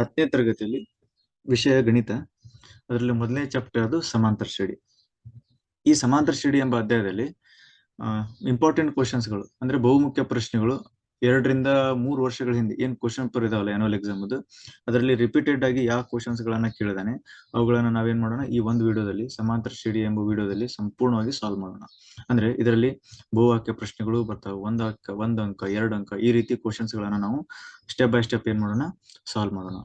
ಹತ್ತನೇ ತರಗತಿಯಲ್ಲಿ ವಿಷಯ ಗಣಿತ. ಅದರಲ್ಲಿ ಮೊದಲನೇ ಚಾಪ್ಟರ್ ಅದು ಸಮಾಂತರ ಶ್ರೇಣಿ. ಈ ಸಮಾಂತರ ಶ್ರೇಣಿ ಎಂಬ ಅಧ್ಯಾಯದಲ್ಲಿ ಇಂಪಾರ್ಟೆಂಟ್ ಕ್ವಶನ್ಸ್ಗಳು ಅಂದ್ರೆ ಬಹುಮುಖ್ಯ ಪ್ರಶ್ನೆಗಳು ಎರಡರಿಂದ ಮೂರು ವರ್ಷಗಳ ಹಿಂದೆ, ಏನ್ ಕ್ವಶನ್ ಪೇಪರ್ ಇದಾವಲ್ಲ ಆನ್ಯುವಲ್ ಎಕ್ಸಾಮ್ ಅದು ಅದರಲ್ಲಿ ರಿಪೀಟೆಡ್ ಆಗಿ ಯಾವ ಕ್ವಶನ್ಸ್ ಗಳನ್ನ ಕೇಳಿದಾನೆ, ಅವುಗಳನ್ನ ನಾವೇನ್ ಮಾಡೋಣ, ಈ ಒಂದು ವಿಡಿಯೋದಲ್ಲಿ, ಸಮಾಂತರ ಶ್ರೇಣಿ ಎಂಬ ವಿಡಿಯೋದಲ್ಲಿ ಸಂಪೂರ್ಣವಾಗಿ ಸಾಲ್ವ್ ಮಾಡೋಣ. ಅಂದ್ರೆ ಇದರಲ್ಲಿ ಬಹುವಾಕ್ಯ ಪ್ರಶ್ನೆಗಳು ಬರ್ತಾವೆ. ಒಂದ್ ಅಂಕ ಒಂದ್ ಅಂಕ, ಎರಡು ಅಂಕ, ಈ ರೀತಿ ಕ್ವಶನ್ಸ್ ಗಳನ್ನ ನಾವು ಸ್ಟೆಪ್ ಬೈ ಸ್ಟೆಪ್ ಏನ್ ಮಾಡೋಣ ಸಾಲ್ವ್ ಮಾಡೋಣ.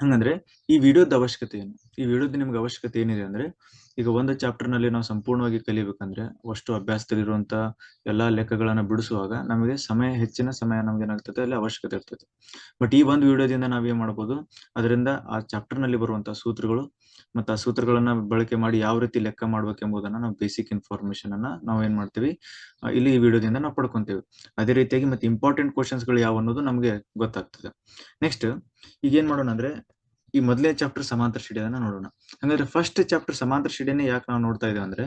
ಹಂಗಂದ್ರೆ ಈ ವಿಡಿಯೋದ ಅವಶ್ಯಕತೆ ಏನು? ಈ ವಿಡಿಯೋದ ನಿಮ್ಗೆ ಅವಶ್ಯಕತೆ ಏನಿದೆ ಅಂದ್ರೆ, ಈಗ ಒಂದು ಚಾಪ್ಟರ್ನಲ್ಲಿ ನಾವು ಸಂಪೂರ್ಣವಾಗಿ ಕಲಿಬೇಕಂದ್ರೆ, ಅಷ್ಟು ಅಭ್ಯಾಸದಲ್ಲಿರುವಂತ ಎಲ್ಲಾ ಲೆಕ್ಕಗಳನ್ನ ಬಿಡಿಸುವಾಗ ನಮಗೆ ಸಮಯ, ಹೆಚ್ಚಿನ ಸಮಯ ನಮ್ಗೆ ಏನಾಗ್ತದೆ, ಅಲ್ಲಿ ಅವಶ್ಯಕತೆ ಇರ್ತದೆ. ಬಟ್ ಈ ಒಂದು ವಿಡಿಯೋದಿಂದ ನಾವೇನ್ ಮಾಡ್ಬೋದು, ಅದರಿಂದ ಆ ಚಾಪ್ಟರ್ನಲ್ಲಿ ಬರುವಂತಹ ಸೂತ್ರಗಳು ಮತ್ತೆ ಆ ಸೂತ್ರಗಳನ್ನ ಬಳಕೆ ಮಾಡಿ ಯಾವ ರೀತಿ ಲೆಕ್ಕ ಮಾಡ್ಬೇಕೆಂಬುದನ್ನ ನಾವು ಬೇಸಿಕ್ ಇನ್ಫಾರ್ಮೇಶನ್ ಅನ್ನ ನಾವು ಏನ್ ಮಾಡ್ತೀವಿ ಇಲ್ಲಿ ಈ ವಿಡಿಯೋದಿಂದ ನಾವು ಪಡ್ಕೊಂತೀವಿ. ಅದೇ ರೀತಿಯಾಗಿ ಮತ್ತೆ ಇಂಪಾರ್ಟೆಂಟ್ ಕ್ವಶನ್ಸ್ಗಳು ಯಾವ ಅನ್ನೋದು ನಮ್ಗೆ ಗೊತ್ತಾಗ್ತದೆ. ನೆಕ್ಸ್ಟ್ ಈಗ ಏನ್ ಮಾಡೋಣ ಅಂದ್ರೆ ಈ ಮೊದಲನೇ ಚಾಪ್ಟರ್ ಸಮಾಂತರ ಶಿಡಿಯನ್ನ ನೋಡೋಣ. ಹಂಗಂದ್ರೆ ಫಸ್ಟ್ ಚಾಪ್ಟರ್ ಸಮಾಂತರ ಶಿಡಿಯನ್ನೇ ಯಾಕೆ ನಾವು ನೋಡ್ತಾ ಇದ್ದೇವೆ ಅಂದ್ರೆ,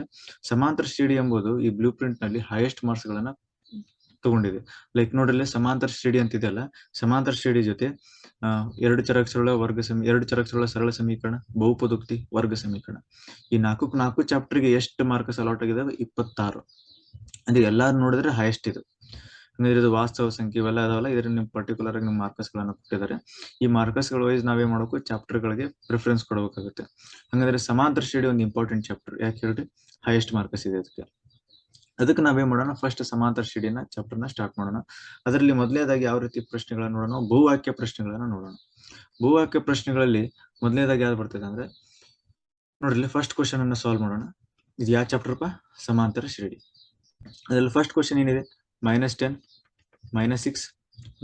ಸಮಾಂತರ ಶಿಡಿ ಎಂಬುದು ಈ ಬ್ಲೂ ಪ್ರಿಂಟ್ನಲ್ಲಿ ಹೈಯೆಸ್ಟ್ ಮಾರ್ಕ್ಸ್ ಗಳನ್ನ ತಗೊಂಡಿದೆ. ಲೈಕ್ ನೋಡ್ರಲ್ಲಿ ಸಮಾಂತರ ಅಂತ ಅಂತಿದೆಯಲ್ಲ, ಸಮಾಂತರ ಶ್ರೇಡಿ ಜೊತೆ ಎರಡು ಚರಕ್ಷರಗಳ ವರ್ಗ ಸಮಿ, ಎರಡು ಚರಕ್ಷರಗಳ ಸರಳ ಸಮೀಕರಣ, ಬಹುಪದೋಕ್ತಿ ವರ್ಗ ಸಮೀಕರಣ. ಈ ನಾಲ್ಕು ನಾಲ್ಕು ಚಾಪ್ಟರ್ಗೆ ಎಷ್ಟು ಮಾರ್ಕ್ಸ್ ಅಲಾಟ್ ಆಗಿದಾವೆ? ಇಪ್ಪತ್ತಾರು. ಅಂದ್ರೆ ಎಲ್ಲಾರು ನೋಡಿದ್ರೆ ಹೈಯೆಸ್ಟ್ ಇದು. ಹಂಗಂದ್ರೆ ಇದು ವಾಸ್ತವ ಸಂಖ್ಯೆ ಇವೆಲ್ಲ ಅದಾವಲ್ಲ ಇದ್ರ ನಿಮ್ ಪರ್ಟಿಕ್ಯುಲರ್ ಆಗಿ ನಿಮ್ ಮಾರ್ಕರ್ಸ್ ಗಳನ್ನ ಕೊಟ್ಟಿದ್ದಾರೆ. ಈ ಮಾರ್ಕರ್ಸ್ಗಳ ವೈಸ್ ನಾವೇ ಮಾಡಬೇಕು? ಚಾಪ್ಟರ್ ಗಳಿಗೆ ಪ್ರಿಫರೆನ್ಸ್ ಕೊಡಬೇಕಾಗುತ್ತೆ. ಹಂಗಂದ್ರೆ ಸಮಾಂತರ ಶ್ರೇಣಿ ಒಂದು ಇಂಪಾರ್ಟೆಂಟ್ ಚಾಪ್ಟರ್ ಯಾಕೆ ಹೇಳ್ರಿ ಹೈಯೆಸ್ಟ್ ಮಾರ್ಕಸ್ ಇದೆ ಅದಕ್ಕೆ. ಅದಕ್ಕೆ ನಾವೇ ಮಾಡೋಣ? ಫಸ್ಟ್ ಸಮಾಂತರ ಚಾಪ್ಟರ್ನ ಸ್ಟಾರ್ಟ್ ಮಾಡೋಣ. ಅದರಲ್ಲಿ ಮೊದಲನೇದಾಗಿ ಯಾವ ರೀತಿ ಪ್ರಶ್ನೆಗಳನ್ನ ನೋಡೋಣ? ಭೂವಾಕ್ಯ ಪ್ರಶ್ನೆಗಳನ್ನ ನೋಡೋಣ. ಭೂವಾಕ್ಯ ಪ್ರಶ್ನೆಗಳಲ್ಲಿ ಮೊದಲನೇದಾಗಿ ಯಾವ್ದು ಬರ್ತದೆ ಅಂದ್ರೆ, ನೋಡ್ರಿ ಫಸ್ಟ್ ಕ್ವಶನ್ ಅನ್ನ ಸಾಲ್ವ್ ಮಾಡೋಣ. ಇದು ಯಾವ ಚಾಪ್ಟರ್ ಪಾ? ಸಮಾಂತರ ಶ್ರೇಣಿ. ಅದ್ರಲ್ಲಿ ಫಸ್ಟ್ ಕ್ವಶನ್ ಏನಿದೆ? Minus ten minus six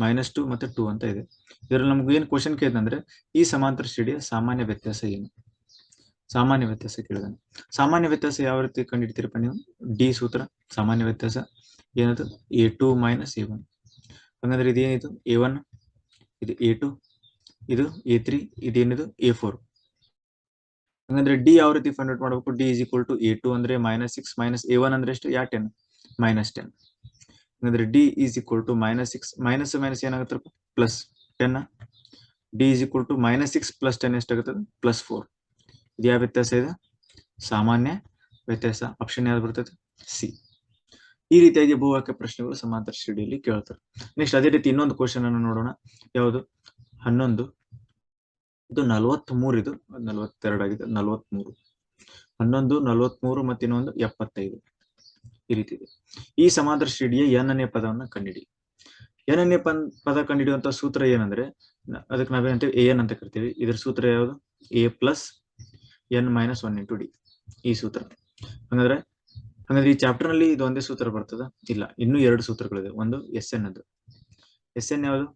minus two ಮತ್ತೆ ಟೂ ಅಂತ ಇದೆ. ಇದರಲ್ಲಿ ನಮ್ಗೆ ಏನ್ ಕ್ವಶನ್ ಕೇಳಿದಂದ್ರೆ ಈ ಸಮಾಂತರ ಶ್ರೇಣಿಯ ಸಾಮಾನ್ಯ ವ್ಯತ್ಯಾಸ ಏನು? ಸಾಮಾನ್ಯ ವ್ಯತ್ಯಾಸ ಕೇಳಿದಾನೆ ಸಾಮಾನ್ಯ ವ್ಯತ್ಯಾಸ ಯಾವ ರೀತಿ ಕಂಡಿಡ್ತೀರಪ್ಪ ನೀವು? ಡಿ ಸೂತ್ರ, ಸಾಮಾನ್ಯ ವ್ಯತ್ಯಾಸ ಏನದು? A two minus a one ಹಂಗಂದ್ರೆ ಇದೇನಿದು? ಎ ಒನ್ ಇದು ಎ ಟು ಇದು ಎ ತ್ರೀ ಇದೇನಿದು? ಎ ಫೋರ್ ಹಂಗಂದ್ರೆ ಡಿ ಯಾವ ರೀತಿ ಫೈಂಡ್ ಮಾಡಬೇಕು? D is equal to a two ಅಂದ್ರೆ minus six minus a one ಅಂದ್ರೆ ಎಷ್ಟು? ಯಾ ಟೆನ್ ಮೈನಸ್ ಟೆನ್ ಹಂಗಂದ್ರೆ d is equal to minus six minus minus ಏನಾಗುತ್ತೆ? Plus ten d is equal to minus six plus ten ಎಷ್ಟಾಗುತ್ತದೆ? Plus four ಇದು ಯಾವ ವ್ಯತ್ಯಾಸ ಇದೆ? ಸಾಮಾನ್ಯ ವ್ಯತ್ಯಾಸ. ಆಪ್ಷನ್ ಯಾವ್ದು ಬರ್ತದೆ? ಸಿ ಈ ರೀತಿಯಾಗಿ ಭೂವಾಕ್ಯ ಪ್ರಶ್ನೆಗಳು ಸಮಾಂತರ ಶ್ರೇಣಿಯಲ್ಲಿ ಕೇಳ್ತಾರೆ. ನೆಕ್ಸ್ಟ್ ಅದೇ ರೀತಿ ಇನ್ನೊಂದು ಕ್ವಶನ್ ಅನ್ನು ನೋಡೋಣ. ಯಾವುದು? ಹನ್ನೊಂದು. ಇದು ನಲವತ್ತ್ ಮೂರು ಇದು. ನಲವತ್ತೆರಡು ಆಗಿದೆ. ನಲವತ್ಮೂರು. ಹನ್ನೊಂದು, ನಲವತ್ಮೂರು ಮತ್ತೆ ಇನ್ನೊಂದು ಎಪ್ಪತ್ತೈದು. ಈ ರೀತಿ ಇದೆ. ಈ ಸಮಾಂತರ ಶ್ರೇಣಿಯ ಎನ್ನನೇ ಪದವನ್ನ ಕಂಡಿಡಿ ಪನ್ ಪದ ಕಂಡಿಡಿಯುವಂತ ಸೂತ್ರ ಏನಂದ್ರೆ ಅದಕ್ಕೆ ನಾವೇನಂತೀವಿ ಎ ಎನ್ ಅಂತ ಕರಿತೀವಿ. ಇದ್ರ ಸೂತ್ರ ಯಾವುದು? A plus n minus one into d ಈ ಸೂತ್ರ. ಹಂಗಂದ್ರೆ ಹಂಗಂದ್ರೆ ಈ ಚಾಪ್ಟರ್ನಲ್ಲಿ ಇದು ಒಂದೇ ಸೂತ್ರ ಬರ್ತದ? ಇಲ್ಲ. ಇನ್ನೂ ಎರಡು ಸೂತ್ರಗಳಿದೆ. ಒಂದು ಎಸ್ ಎನ್ ಅದು. ಎಸ್ ಎನ್ ಯಾವುದು?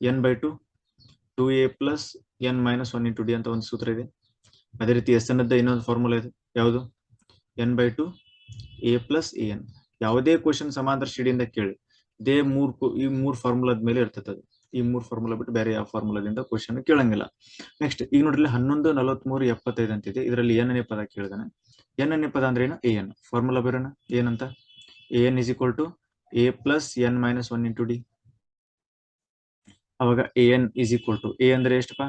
N by two two a plus n minus one into d ಅಂತ ಒಂದು ಸೂತ್ರ ಇದೆ. ಅದೇ ರೀತಿ ಎಸ್ ಎನ್ ಅದ ಇನ್ನೊಂದು ಫಾರ್ಮುಲಾ ಇದೆ. ಯಾವುದು? N by two a plus a n ಯಾವುದೇ ಕ್ವಶನ್ ಸಮಾಂತರ ಶ್ರೇಣಿಯಿಂದ ಕೇಳಿ. ಇದೇ ಮೂರ್ ಈ ಮೂರ್ ಫಾರ್ಮುಲಾದ ಮೇಲೆ ಇರ್ತದೆ ಈ ಮೂರ್ ಫಾರ್ಮುಲಾ ಬಿಟ್ಟು ಬೇರೆ ಯಾವ ಫಾರ್ಮುಲಾದಿಂದ ಕ್ವಶನ್ ಕೇಳಂಗಿಲ್ಲ. ನೆಕ್ಸ್ಟ್ ಈಗ ನೋಡ್ರಿ, ಹನ್ನೊಂದು, ನಲವತ್ಮೂರು, ಎಪ್ಪತ್ತೈದು ಅಂತಿದೆ. ಇದರಲ್ಲಿ ಏನನೇ ಪದ ಕೇಳಿದಾನೆ. ಏನನೇ ಪದ ಅಂದ್ರೆ ಏನು? ಎ ಎನ್ ಫಾರ್ಮುಲಾ ಬೇರೆ ಏನಂತ a n is equal to a plus n minus one into d ಅವಾಗ a n is equal to a ಅಂದ್ರೆ ಎಷ್ಟಪ್ಪ?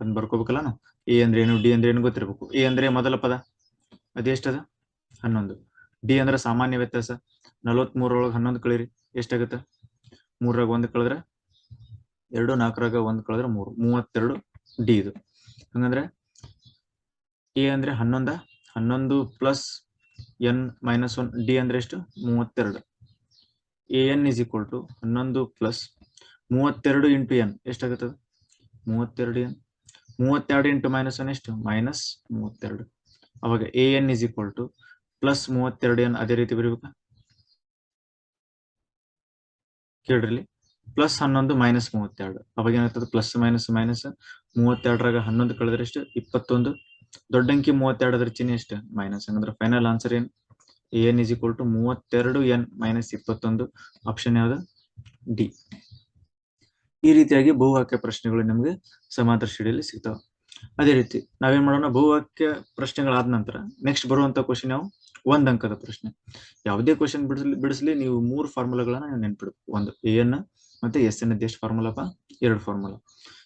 ಅದನ್ನ ಬರ್ಕೋಬೇಕಲ್ಲ ನಾವು. ಎ ಅಂದ್ರೆ ಏನು? ಡಿ ಅಂದ್ರೆ ಏನು ಗೊತ್ತಿರ್ಬೇಕು. ಎ ಅಂದ್ರೆ ಮೊದಲ ಪದ. ಅದೆಷ್ಟದ ಹನ್ನೊಂದು. ಡಿ ಅಂದ್ರ ಸಾಮಾನ್ಯ ವ್ಯತ್ಯಾಸ. ನಲವತ್ಮೂರೊಳಗೆ ಹನ್ನೊಂದು ಕಳೀರಿ, ಎಷ್ಟಾಗುತ್ತೆ? ಮೂರಾಗ ಒಂದ್ ಕಳೆದ್ರೆ ಎರಡು, ನಾಲ್ಕರಾಗ ಒಂದ್ ಕಳೆದ್ರೆ ಮೂರು. ಮೂವತ್ತೆರಡು ಡಿ ಇದು. ಹಂಗಂದ್ರೆ ಎ ಅಂದ್ರೆ ಹನ್ನೊಂದ, ಹನ್ನೊಂದು plus n minus one d ಅಂದ್ರೆ ಎಷ್ಟು? ಮೂವತ್ತೆರಡು. A n is equal to ಹನ್ನೊಂದು ಪ್ಲಸ್ ಮೂವತ್ತೆರಡು ಇಂಟು ಎನ್ ಎಷ್ಟಾಗುತ್ತದೆ ಮೂವತ್ತೆರಡು ಎನ್ ಮೂವತ್ತೆರಡು ಇಂಟು ಮೈನಸ್ ಒನ್ ಎಷ್ಟು? ಮೈನಸ್ ಮೂವತ್ತೆರಡು. ಅವಾಗ a n is equal to plus ಮೂವತ್ತೆರಡು ಎನ್ ಅದೇ ರೀತಿ ಬರೀಬೇಕಾ? ಕೇಳ್ರಿ ಪ್ಲಸ್ ಹನ್ನೊಂದು ಮೈನಸ್ ಮೂವತ್ತೆರಡು. ಅವಾಗ ಏನಾಗ್ತದೆ? ಪ್ಲಸ್ ಮೈನಸ್ ಮೈನಸ್ ಮೂವತ್ತೆರಡರಾಗ ಹನ್ನೊಂದು ಕಳೆದ್ರೆ ಎಷ್ಟು? ಇಪ್ಪತ್ತೊಂದು. ದೊಡ್ಡ ಅಂಕಿ ಮೂವತ್ತೆರಡರ ಚಿಹ್ನೆ ಎಷ್ಟು? ಮೈನಸ್ ಹಂಗಂದ್ರೆ ಫೈನಲ್ ಆನ್ಸರ್ ಏನ್? ಎನ್ ಇಸ್ ಈಕ್ವಲ್ ಟು ಮೂವತ್ತೆರಡು ಎನ್ ಮೈನಸ್ ಇಪ್ಪತ್ತೊಂದು. ಆಪ್ಷನ್ ಯಾವ್ದು? ಡಿ ಈ ರೀತಿಯಾಗಿ ಬಹುವಾಕ್ಯ ಪ್ರಶ್ನೆಗಳು ನಿಮ್ಗೆ ಸಮಾಂತರ ಶ್ರೇಣಿಯಲ್ಲಿ ಸಿಗ್ತಾವ. ಅದೇ ರೀತಿ ನಾವೇನ್ ಮಾಡೋಣ? ಬಹುವಾಕ್ಯ ಪ್ರಶ್ನೆಗಳಾದ ನಂತರ ನೆಕ್ಸ್ಟ್ ಬರುವಂತ ಕ್ವಶನ್ ಯಾವ? ಒಂದ್ ಅಂಕದ ಪ್ರಶ್ನೆ. ಯಾವುದೇ ಕ್ವಶನ್ ಬಿಡಿಸ್ಲಿ ಬಿಡಿಸ್ಲಿ ನೀವು ಮೂರು ಫಾರ್ಮುಲಾಗಳನ್ನ ನೆನ್ಪಿಡ್ಬೇಕು ಒಂದು ಎ ಎನ್ ಮತ್ತೆ ಎಸ್ ಎನ್ ಎಷ್ಟು ಫಾರ್ಮುಲಾಪ ಎರಡು ಫಾರ್ಮುಲಾ